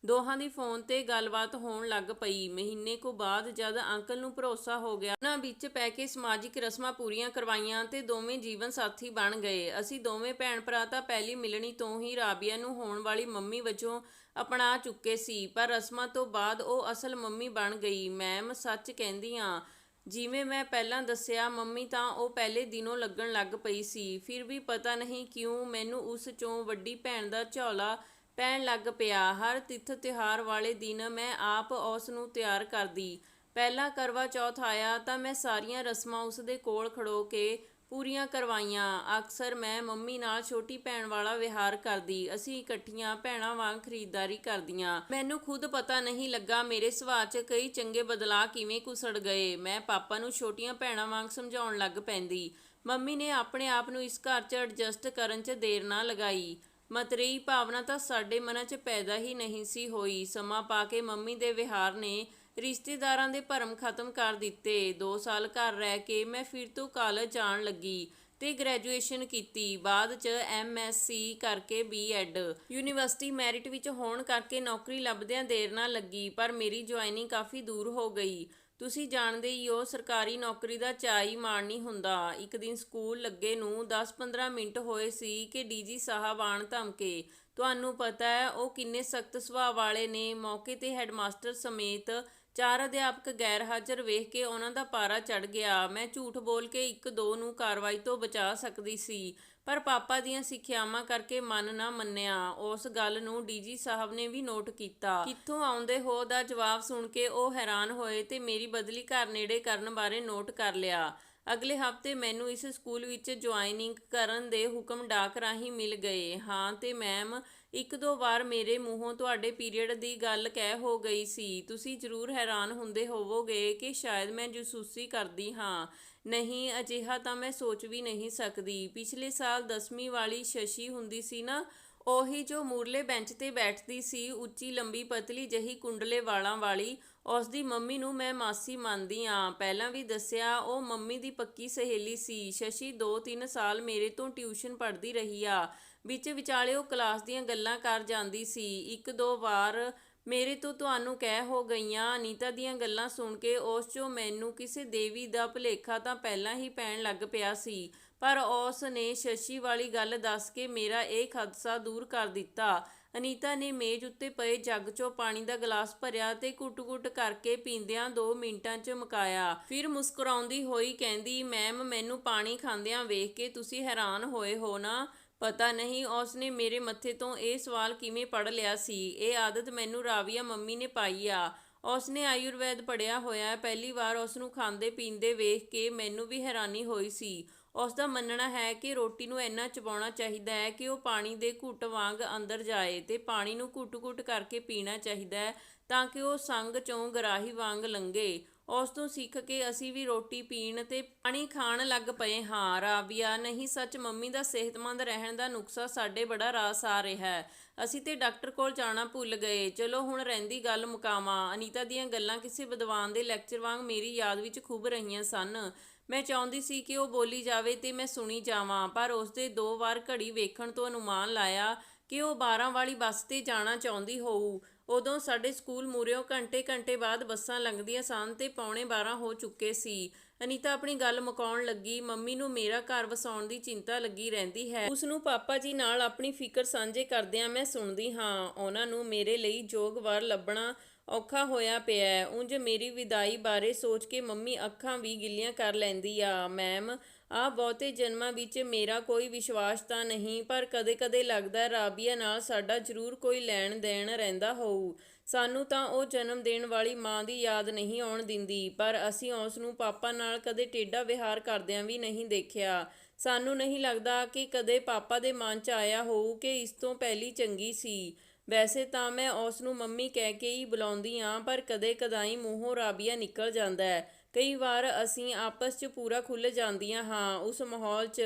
ਦੋਹਾਂ ਦੀ ਫੋਨ ਤੇ ਗੱਲਬਾਤ ਹੋਣ ਲੱਗ ਪਈ। ਮਹੀਨੇ ਕੁ ਬਾਅਦ ਜਦ ਅੰਕਲ ਨੂੰ ਭਰੋਸਾ ਹੋ ਗਿਆ, ਉਹਨਾਂ ਵਿੱਚ ਪੈ ਕੇ ਸਮਾਜਿਕ ਰਸਮਾਂ ਪੂਰੀਆਂ ਕਰਵਾਈਆਂ ਤੇ ਦੋਵੇਂ ਜੀਵਨ ਸਾਥੀ ਬਣ ਗਏ। ਅਸੀਂ ਦੋਵੇਂ ਭੈਣ ਭਰਾ ਤਾਂ ਪਹਿਲੀ ਮਿਲਣੀ ਤੋਂ ਹੀ ਰਾਬੀਆ ਨੂੰ ਹੋਣ ਵਾਲੀ ਮੰਮੀ ਵਜੋਂ ਅਪਣਾ ਚੁੱਕੇ ਸੀ, ਪਰ ਰਸਮਾਂ ਤੋਂ ਬਾਅਦ ਉਹ ਅਸਲ ਮੰਮੀ ਬਣ ਗਈ। ਮੈਮ, ਸੱਚ ਕਹਿੰਦੀ ਆ ਜਿਵੇਂ ਮੈਂ ਪਹਿਲਾਂ ਦੱਸਿਆ, ਮੰਮੀ ਤਾਂ ਉਹ ਪਹਿਲੇ ਦਿਨੋਂ ਲੱਗਣ ਲੱਗ ਪਈ ਸੀ। ਫਿਰ ਵੀ ਪਤਾ ਨਹੀਂ ਕਿਉਂ ਮੈਨੂੰ ਉਸ ਚੋਂ ਵੱਡੀ ਭੈਣ ਦਾ ਝੌਲਾ ਪੈਣ ਲੱਗ ਪਿਆ। ਹਰ ਤਿੱਥ ਤਿਉਹਾਰ ਵਾਲੇ ਦਿਨ ਮੈਂ ਆਪ ਉਸ ਨੂੰ ਤਿਆਰ ਕਰਦੀ। ਪਹਿਲਾ ਕਰਵਾ ਚੌਥ ਆਇਆ ਤਾਂ ਮੈਂ ਸਾਰੀਆਂ ਰਸਮਾਂ ਉਸ ਦੇ ਕੋਲ ਖੜੋ ਕੇ ਪੂਰੀਆਂ ਕਰਵਾਈਆਂ। ਅਕਸਰ ਮੈਂ ਮੰਮੀ ਨਾਲ ਛੋਟੀ ਭੈਣ ਵਾਲਾ ਵਿਹਾਰ ਕਰਦੀ, ਅਸੀਂ ਇਕੱਠੀਆਂ ਭੈਣਾਂ ਵਾਂਗ ਖਰੀਦਦਾਰੀ ਕਰਦੀਆਂ। ਮੈਨੂੰ ਖੁਦ ਪਤਾ ਨਹੀਂ ਲੱਗਾ ਮੇਰੇ ਸੁਭਾਅ 'ਚ ਕਈ ਚੰਗੇ ਬਦਲਾਅ ਕਿਵੇਂ ਕੁਸੜ ਗਏ। ਮੈਂ ਪਾਪਾ ਨੂੰ ਛੋਟੀਆਂ ਭੈਣਾਂ ਵਾਂਗ ਸਮਝਾਉਣ ਲੱਗ ਪੈਂਦੀ। ਮੰਮੀ ਨੇ ਆਪਣੇ ਆਪ ਨੂੰ ਇਸ ਘਰ 'ਚ ਐਡਜਸਟ ਕਰਨ 'ਚ ਦੇਰ ਨਾ ਲਗਾਈ। ਮਤਰੇਈ ਭਾਵਨਾ ਤਾਂ ਸਾਡੇ ਮਨਾਂ 'ਚ ਪੈਦਾ ਹੀ ਨਹੀਂ ਸੀ ਹੋਈ। ਸਮਾਂ ਪਾ ਕੇ ਮੰਮੀ ਦੇ ਵਿਹਾਰ ਨੇ ਰਿਸ਼ਤੇਦਾਰਾਂ ਦੇ ਭਰਮ ਖਤਮ ਕਰ ਦਿੱਤੇ। 2 ਸਾਲ ਘਰ ਰਹਿ ਕੇ ਮੈਂ ਫਿਰ ਤੋਂ ਕਾਲਜ ਜਾਣ ਲੱਗੀ ਤੇ ਗ੍ਰੈਜੂਏਸ਼ਨ ਕੀਤੀ। ਬਾਅਦ ਚ ਐਮਐਸਸੀ ਕਰਕੇ ਬੀਐਡ ਯੂਨੀਵਰਸਿਟੀ ਮੈਰਿਟ ਵਿੱਚ ਹੋਣ ਕਰਕੇ ਨੌਕਰੀ ਲੱਭਦਿਆਂ ਦੇਰ ਨਾ ਲੱਗੀ, ਪਰ ਮੇਰੀ ਜੁਆਇਨਿੰਗ ਕਾਫੀ ਦੂਰ ਹੋ ਗਈ। ਤੁਸੀਂ ਜਾਣਦੇ ਹੀ ਹੋ, ਸਰਕਾਰੀ ਨੌਕਰੀ ਦਾ ਚਾਈ ਮਾਣ ਨਹੀਂ ਹੁੰਦਾ। ਇੱਕ ਦਿਨ ਸਕੂਲ ਲੱਗੇ ਨੂੰ 10-15 ਮਿੰਟ ਹੋਏ ਸੀ ਕਿ ਡੀਜੀ ਸਾਹਿਬ ਆਣ ਧਮਕੇ। ਤੁਹਾਨੂੰ ਪਤਾ ਹੈ, ਉਹ ਕਿੰਨੇ ਸਖਤ ਸੁਭਾਅ ਵਾਲੇ ਨੇ। ਮੌਕੇ ਤੇ ਹੈਡਮਾਸਟਰ ਸਮੇਤ ਚਾਰ ਅਧਿਆਪਕ ਗੈਰ ਹਾਜ਼ਰ ਵੇਖ ਕੇ ਉਹਨਾਂ ਦਾ ਪਾਰਾ ਚੜ ਗਿਆ। ਮੈਂ ਝੂਠ ਬੋਲ ਕੇ ਇੱਕ ਦੋ ਨੂੰ ਕਾਰਵਾਈ ਤੋਂ ਬਚਾ ਸਕਦੀ ਸੀ, ਪਰ ਪਾਪਾ ਦੀਆਂ ਸਿੱਖਿਆਵਾਂ ਕਰਕੇ ਮਨ ਨਾ ਮੰਨਿਆ। ਉਸ ਗੱਲ ਨੂੰ ਡੀਜੀ ਸਾਹਿਬ ਨੇ ਵੀ ਨੋਟ ਕੀਤਾ। ਕਿੱਥੋਂ ਆਉਂਦੇ ਹੋ ਦਾ ਜਵਾਬ ਸੁਣ ਕੇ ਉਹ ਹੈਰਾਨ ਹੋਏ ਤੇ ਮੇਰੀ ਬਦਲੀ ਘਰ ਨੇੜੇ ਕਰਨ ਬਾਰੇ ਨੋਟ ਕਰ ਲਿਆ। ਅਗਲੇ ਹਫ਼ਤੇ ਮੈਨੂੰ ਇਸ ਸਕੂਲ ਵਿੱਚ ਜੁਆਇਨਿੰਗ ਕਰਨ ਦੇ ਹੁਕਮ ਡਾਕ ਰਾਹੀਂ ਮਿਲ ਗਏ। ਹਾਂ ਤੇ ਮੈਮ ਇੱਕ ਦੋ ਵਾਰ ਮੇਰੇ ਮੂੰਹੋਂ ਤੁਹਾਡੇ ਪੀਰੀਅਡ ਦੀ ਗੱਲ ਕਹਿ ਹੋ ਗਈ ਸੀ। ਤੁਸੀਂ ਜ਼ਰੂਰ ਹੈਰਾਨ ਹੁੰਦੇ ਹੋਵੋਗੇ ਕਿ ਸ਼ਾਇਦ ਮੈਂ ਜਸੂਸੀ ਕਰਦੀ ਹਾਂ। ਨਹੀਂ, ਅਜਿਹਾ ਤਾਂ ਮੈਂ ਸੋਚ ਵੀ ਨਹੀਂ ਸਕਦੀ। ਪਿਛਲੇ ਸਾਲ 10ਵੀਂ ਵਾਲੀ ਸ਼ਸ਼ੀ ਹੁੰਦੀ ਸੀ ਨਾ, ਉਹੀ ਜੋ ਮੂਰਲੇ ਬੈਂਚ ਤੇ ਬੈਠਦੀ ਸੀ, ਉੱਚੀ ਲੰਬੀ ਪਤਲੀ ਜਹੀ ਕੁੰਡਲੇ ਵਾਲਾਂ ਵਾਲੀ ਉਸ ਦੀ ਮੰਮੀ ਨੂੰ ਮੈਂ ਮਾਸੀ ਮੰਨਦੀ ਆ ਪਹਿਲਾਂ ਵੀ ਦੱਸਿਆ, ਉਹ ਮੰਮੀ ਦੀ ਪੱਕੀ ਸਹੇਲੀ ਸੀ। ਸ਼ਸ਼ੀ 2-3 ਸਾਲ ਮੇਰੇ ਤੋਂ ਟਿਊਸ਼ਨ ਪੜ੍ਹਦੀ ਰਹੀ ਆ। ਵਿੱਚ ਵਿਚਾਲੇ ਉਹ ਕਲਾਸ ਦੀਆਂ ਗੱਲਾਂ ਕਰ ਜਾਂਦੀ ਸੀ। ਇੱਕ ਦੋ ਵਾਰ ਮੇਰੇ ਤੋਂ ਤੁਹਾਨੂੰ ਕਹਿ ਹੋ ਗਈਆਂ। ਅਨੀਤਾ ਦੀਆਂ ਗੱਲਾਂ ਸੁਣ ਕੇ ਉਸ 'ਚੋਂ ਮੈਨੂੰ ਕਿਸੇ ਦੇਵੀ ਦਾ ਭੁਲੇਖਾ ਤਾਂ ਪਹਿਲਾਂ ਹੀ ਪੈਣ ਲੱਗ ਪਿਆ ਸੀ। ਪਰ ਉਸ ਨੇ ਸ਼ਸ਼ੀ ਵਾਲੀ ਗੱਲ ਦੱਸ ਕੇ ਮੇਰਾ ਇਹ ਖਦਸ਼ਾ ਦੂਰ ਕਰ ਦਿੱਤਾ। ਅਨੀਤਾ ਨੇ ਮੇਜ਼ ਉੱਤੇ ਪਏ ਜੱਗ 'ਚੋਂ ਪਾਣੀ ਦਾ ਗਲਾਸ ਭਰਿਆ ਤੇ ਕੁੱਟ ਕੁੱਟ ਕਰਕੇ ਪੀਂਦਿਆਂ 2 ਮਿੰਟਾਂ 'ਚ ਮੁਕਾਇਆ। ਫਿਰ ਮੁਸਕਰਾਉਂਦੀ ਹੋਈ ਕਹਿੰਦੀ, ਮੈਮ, ਮੈਨੂੰ ਪਾਣੀ ਖਾਂਦਿਆਂ ਵੇਖ ਕੇ ਤੁਸੀਂ ਹੈਰਾਨ ਹੋਏ ਹੋ ਨਾ? ਪਤਾ ਨਹੀਂ ਉਸ ਨੇ ਮੇਰੇ ਮੱਥੇ ਤੋਂ ਇਹ ਸਵਾਲ ਕਿਵੇਂ ਪੜ ਲਿਆ ਸੀ। ਇਹ ਆਦਤ ਮੈਨੂੰ ਰਾਵੀਆ ਮੰਮੀ ਨੇ ਪਾਈ ਆ। ਉਸ ਨੇ ਆਯੁਰਵੈਦ ਪੜਿਆ ਹੋਇਆ ਹੈ। ਪਹਿਲੀ ਵਾਰ ਉਸ ਨੂੰ ਖਾਂਦੇ ਪੀਂਦੇ ਵੇਖ ਕੇ ਮੈਨੂੰ ਵੀ ਹੈਰਾਨੀ ਹੋਈ ਸੀ। ਉਸ ਦਾ ਮੰਨਣਾ ਹੈ ਕਿ ਰੋਟੀ ਨੂੰ ਇੰਨਾ ਚਬਾਉਣਾ ਚਾਹੀਦਾ ਹੈ ਕਿ ਉਹ ਪਾਣੀ ਦੇ ਘੁੱਟ ਵਾਂਗ ਅੰਦਰ ਜਾਏ ਤੇ ਪਾਣੀ ਨੂੰ ਘੁੱਟ-ਘੁੱਟ ਕਰਕੇ ਪੀਣਾ ਚਾਹੀਦਾ ਹੈ ਤਾਂ ਕਿ ਉਹ ਸੰਗ ਚੋਂ ਗਰਾਹੀ ਵਾਂਗ ਲੰਘੇ। ਉਸ ਤੋਂ ਸਿੱਖ ਕੇ ਅਸੀਂ ਵੀ ਰੋਟੀ ਪੀਣ ਤੇ ਪਾਣੀ ਖਾਣ ਲੱਗ ਪਏ ਹਾਂ। ਰਾਬੀਆ, ਨਹੀਂ ਸੱਚ ਮੰਮੀ ਦਾ ਸਿਹਤਮੰਦ ਰਹਿਣ ਦਾ ਨੁਕਸਾ ਸਾਡੇ ਬੜਾ ਰਾਸ ਆ ਰਿਹਾ ਹੈ। ਅਸੀਂ ਤੇ ਡਾਕਟਰ ਕੋਲ ਜਾਣਾ ਭੁੱਲ ਗਏ। ਚਲੋ ਹੁਣ ਰਹਿੰਦੀ ਗੱਲ ਮੁਕਾਵਾਂ। ਅਨੀਤਾ ਦੀਆਂ ਗੱਲਾਂ ਕਿਸੇ ਵਿਦਵਾਨ ਦੇ ਲੈਕਚਰ ਵਾਂਗ ਮੇਰੀ ਯਾਦ ਵਿੱਚ ਖੂਬ ਰਹੀਆਂ ਸਨ। ਮੈਂ ਚਾਹੁੰਦੀ ਸੀ ਕਿ ਉਹ ਬੋਲੀ ਜਾਵੇ ਤੇ ਮੈਂ ਸੁਣੀ ਜਾਵਾਂ, ਪਰ ਉਸਦੇ ਦੋ ਵਾਰ ਘੜੀ ਵੇਖਣ ਤੋਂ ਅਨੁਮਾਨ ਲਾਇਆ ਕਿ ਉਹ 12 ਵਾਲੀ ਬੱਸ ਤੇ ਜਾਣਾ ਚਾਹੁੰਦੀ ਹੋਊ। ਉਦੋਂ ਸਾਡੇ ਸਕੂਲ ਮੂਰਿਓ ਘੰਟੇ ਘੰਟੇ ਬਾਅਦ ਬੱਸਾਂ ਲੰਘਦੀਆਂ ਸਨ ਤੇ ਪੌਣੇ 12 ਹੋ ਚੁੱਕੇ ਸੀ। ਅਨੀਤਾ ਆਪਣੀ ਗੱਲ ਮੁਕਾਉਣ ਲੱਗੀ। ਮੰਮੀ ਨੂੰ ਮੇਰਾ ਘਰ ਵਸਾਉਣ ਦੀ ਚਿੰਤਾ ਲੱਗੀ ਰਹਿੰਦੀ ਹੈ। ਉਸ ਨੂੰ ਪਾਪਾ ਜੀ ਨਾਲ ਆਪਣੀ ਫਿਕਰ ਸਾਂਝੇ ਕਰਦਿਆਂ ਮੈਂ ਸੁਣਦੀ ਹਾਂ। ਉਹਨਾਂ ਨੂੰ ਮੇਰੇ ਲਈ ਜੋਗ ਵਰ ਲੱਭਣਾ ਔਖਾ ਹੋਇਆ ਪਿਆ ਉਂਝ ਮੇਰੀ ਵਿਦਾਈ ਬਾਰੇ ਸੋਚ ਕੇ ਮੰਮੀ ਅੱਖਾਂ ਵੀ ਗਿੱਲੀਆਂ ਕਰ ਲੈਂਦੀ ਆ। ਮੈਮ ਆ ਬਹੁਤੇ ਜਨਮਾਂ ਵਿੱਚ ਮੇਰਾ ਕੋਈ ਵਿਸ਼ਵਾਸ ਤਾਂ ਨਹੀਂ, ਪਰ ਕਦੇ-ਕਦੇ ਲੱਗਦਾ ਰਾਬੀਆ ਨਾਲ ਸਾਡਾ ਜ਼ਰੂਰ ਕੋਈ ਲੈਣ ਦੇਣ ਰਹਿੰਦਾ ਹੋਊ। ਸਾਨੂੰ ਤਾਂ ਉਹ ਜਨਮ ਦੇਣ ਵਾਲੀ ਮਾਂ ਦੀ ਯਾਦ ਨਹੀਂ ਆਉਣ ਦਿੰਦੀ, ਪਰ ਅਸੀਂ ਉਸ ਨੂੰ ਪਾਪਾ ਨਾਲ ਕਦੇ ਟੇਢਾ ਵਿਹਾਰ ਕਰਦਿਆਂ ਵੀ ਨਹੀਂ ਦੇਖਿਆ। ਸਾਨੂੰ ਨਹੀਂ ਲੱਗਦਾ ਕਿ ਕਦੇ ਪਾਪਾ ਦੇ ਮਨ 'ਚ ਆਇਆ ਹੋਊ ਕਿ ਇਸ ਤੋਂ ਪਹਿਲੀ ਚੰਗੀ ਸੀ। ਵੈਸੇ ਤਾਂ ਮੈਂ ਉਸ ਨੂੰ ਮੰਮੀ ਕਹਿ ਕੇ ਹੀ ਬੁਲਾਉਂਦੀ ਆਂ ਪਰ ਕਦੇ ਕਦਾਈ ਮੂੰਹੋਂ ਰਾਬੀਆ ਨਿਕਲ ਜਾਂਦਾ ਹੈ। ਕਈ ਵਾਰ ਅਸੀਂ ਆਪਸ 'ਚ ਪੂਰਾ ਖੁੱਲ ਜਾਂਦੀਆਂ ਹਾਂ, ਉਸ ਮਾਹੌਲ 'ਚ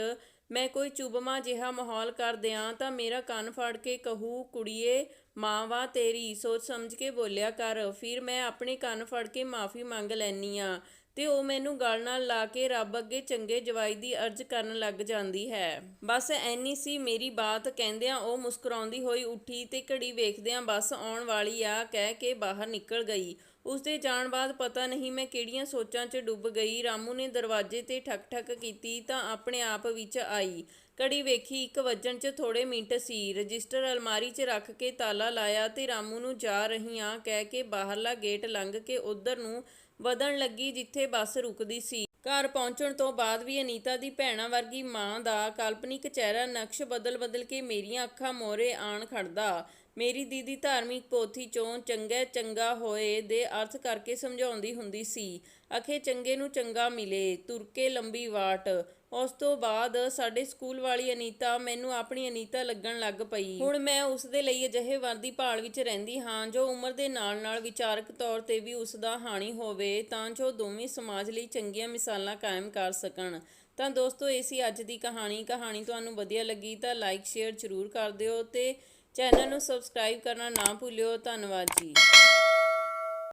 ਮੈਂ ਕੋਈ ਚੁਬਮਾ ਜਿਹਾ ਮਾਹੌਲ ਕਰ ਦਿਆਂ ਤਾਂ ਮੇਰਾ ਕੰਨ ਫੜ ਕੇ ਕਹੂ, ਕੁੜੀਏ, ਮਾਂ ਵਾ ਤੇਰੀ, ਸੋਚ ਸਮਝ ਕੇ ਬੋਲਿਆ ਕਰ, ਫਿਰ ਮੈਂ ਆਪਣੇ ਕੰਨ ਫੜ ਕੇ ਮਾਫੀ ਮੰਗ ਲੈਨੀ ਆ ਤੇ ਉਹ ਮੈਨੂੰ ਗਲ ਨਾਲ ਲਾ ਕੇ ਰੱਬ ਅੱਗੇ ਚੰਗੇ ਜਵਾਈ ਦੀ ਅਰਜ਼ ਕਰਨ ਲੱਗ ਜਾਂਦੀ ਹੈ। ਬਸ ਐਨੀ ਸੀ ਮੇਰੀ ਬਾਤ ਕਹਿੰਦਿਆਂ ਉਹ ਮੁਸਕਰਾਉਂਦੀ ਹੋਈ ਉੱਠੀ ਤੇ ਘੜੀ ਵੇਖਦਿਆਂ ਬਸ ਆਉਣ ਵਾਲੀ ਆ, ਕਹਿ ਕੇ ਬਾਹਰ ਨਿਕਲ ਗਈ। ਉਸਦੇ ਜਾਣ ਬਾਅਦ ਪਤਾ ਨਹੀਂ ਮੈਂ ਕਿਹੜੀਆਂ ਸੋਚਾਂ 'ਚ ਡੁੱਬ ਗਈ। ਰਾਮੂ ਨੇ ਦਰਵਾਜ਼ੇ ਤੇ ਠਕ-ਠਕ ਕੀਤੀ ਤਾਂ ਆਪਣੇ ਆਪ ਵਿੱਚ ਆਈ। ਘੜੀ ਵੇਖੀ 1 ਵਜਣ 'ਚ ਥੋੜੇ ਮਿੰਟ ਸੀ। ਰਜਿਸਟਰ ਅਲਮਾਰੀ 'ਚ ਰੱਖ ਕੇ ਤਾਲਾ ਲਾਇਆ ਤੇ ਰਾਮੂ ਨੂੰ ਜਾ ਰਹੀ ਆ ਕਹਿ ਕੇ ਬਾਹਰਲਾ ਗੇਟ ਲੰਘ ਕੇ ਉਧਰ ਨੂੰ ਵਧਣ ਲੱਗੀ ਜਿੱਥੇ ਬੱਸ ਰੁਕਦੀ ਸੀ। ਘਰ ਪਹੁੰਚਣ ਤੋਂ ਬਾਅਦ ਵੀ ਅਨੀਤਾ ਦੀ ਭੈਣਾ ਵਰਗੀ ਮਾਂ ਦਾ ਕਾਲਪਨਿਕ ਚਿਹਰਾ ਨਕਸ਼ ਬਦਲ-ਬਦਲ ਕੇ ਮੇਰੀਆਂ ਅੱਖਾਂ ਮੋਰੇ ਆਣ ਖੜਦਾ ਮੇਰੀ ਦੀਦੀ ਧਾਰਮਿਕ ਪੋਥੀ ਚੋਂ ਚੰਗਾ ਚੰਗਾ ਹੋਏ ਦੇ ਅਰਥ ਕਰਕੇ ਸਮਝਾਉਂਦੀ ਹੁੰਦੀ ਸੀ। ਅਖੇ ਚੰਗੇ ਨੂੰ ਚੰਗਾ ਮਿਲੇ, ਤੁਰਕੇ ਲੰਬੀ ਵਾਟ। ਉਸ ਤੋਂ ਬਾਅਦ ਸਾਡੇ ਸਕੂਲ ਵਾਲੀ ਅਨੀਤਾ ਮੈਨੂੰ ਆਪਣੀ ਅਨੀਤਾ ਲੱਗਣ ਲੱਗ ਪਈ। ਹੁਣ ਮੈਂ ਉਸ ਦੇ ਲਈ ਅਜਿਹੇ ਵਰ ਦੀ ਭਾਲ ਵਿੱਚ ਰਹਿੰਦੀ ਹਾਂ, ਜੋ ਉਮਰ ਦੇ ਨਾਲ-ਨਾਲ ਵਿਚਾਰਕ ਤੌਰ ਤੇ ਵੀ ਉਸ ਦਾ ਹਾਣੀ ਹੋਵੇ, ਤਾਂ ਜੋ ਦੋਵੇਂ ਸਮਾਜ ਲਈ ਚੰਗੀਆਂ ਮਿਸਾਲਾਂ ਕਾਇਮ ਕਰ ਸਕਣ। ਤਾਂ ਦੋਸਤੋ, ਇਹ ਸੀ ਅੱਜ ਦੀ ਕਹਾਣੀ। ਕਹਾਣੀ ਤੁਹਾਨੂੰ ਵਧੀਆ ਲੱਗੀ ਤਾਂ ਲਾਈਕ ਸ਼ੇਅਰ ਜ਼ਰੂਰ ਕਰ ਦਿਓ ਤੇ ਚੈਨਲ ਨੂੰ ਸਬਸਕ੍ਰਾਈਬ ਕਰਨਾ ਨਾ ਭੁੱਲਿਓ ਧੰਨਵਾਦ ਜੀ।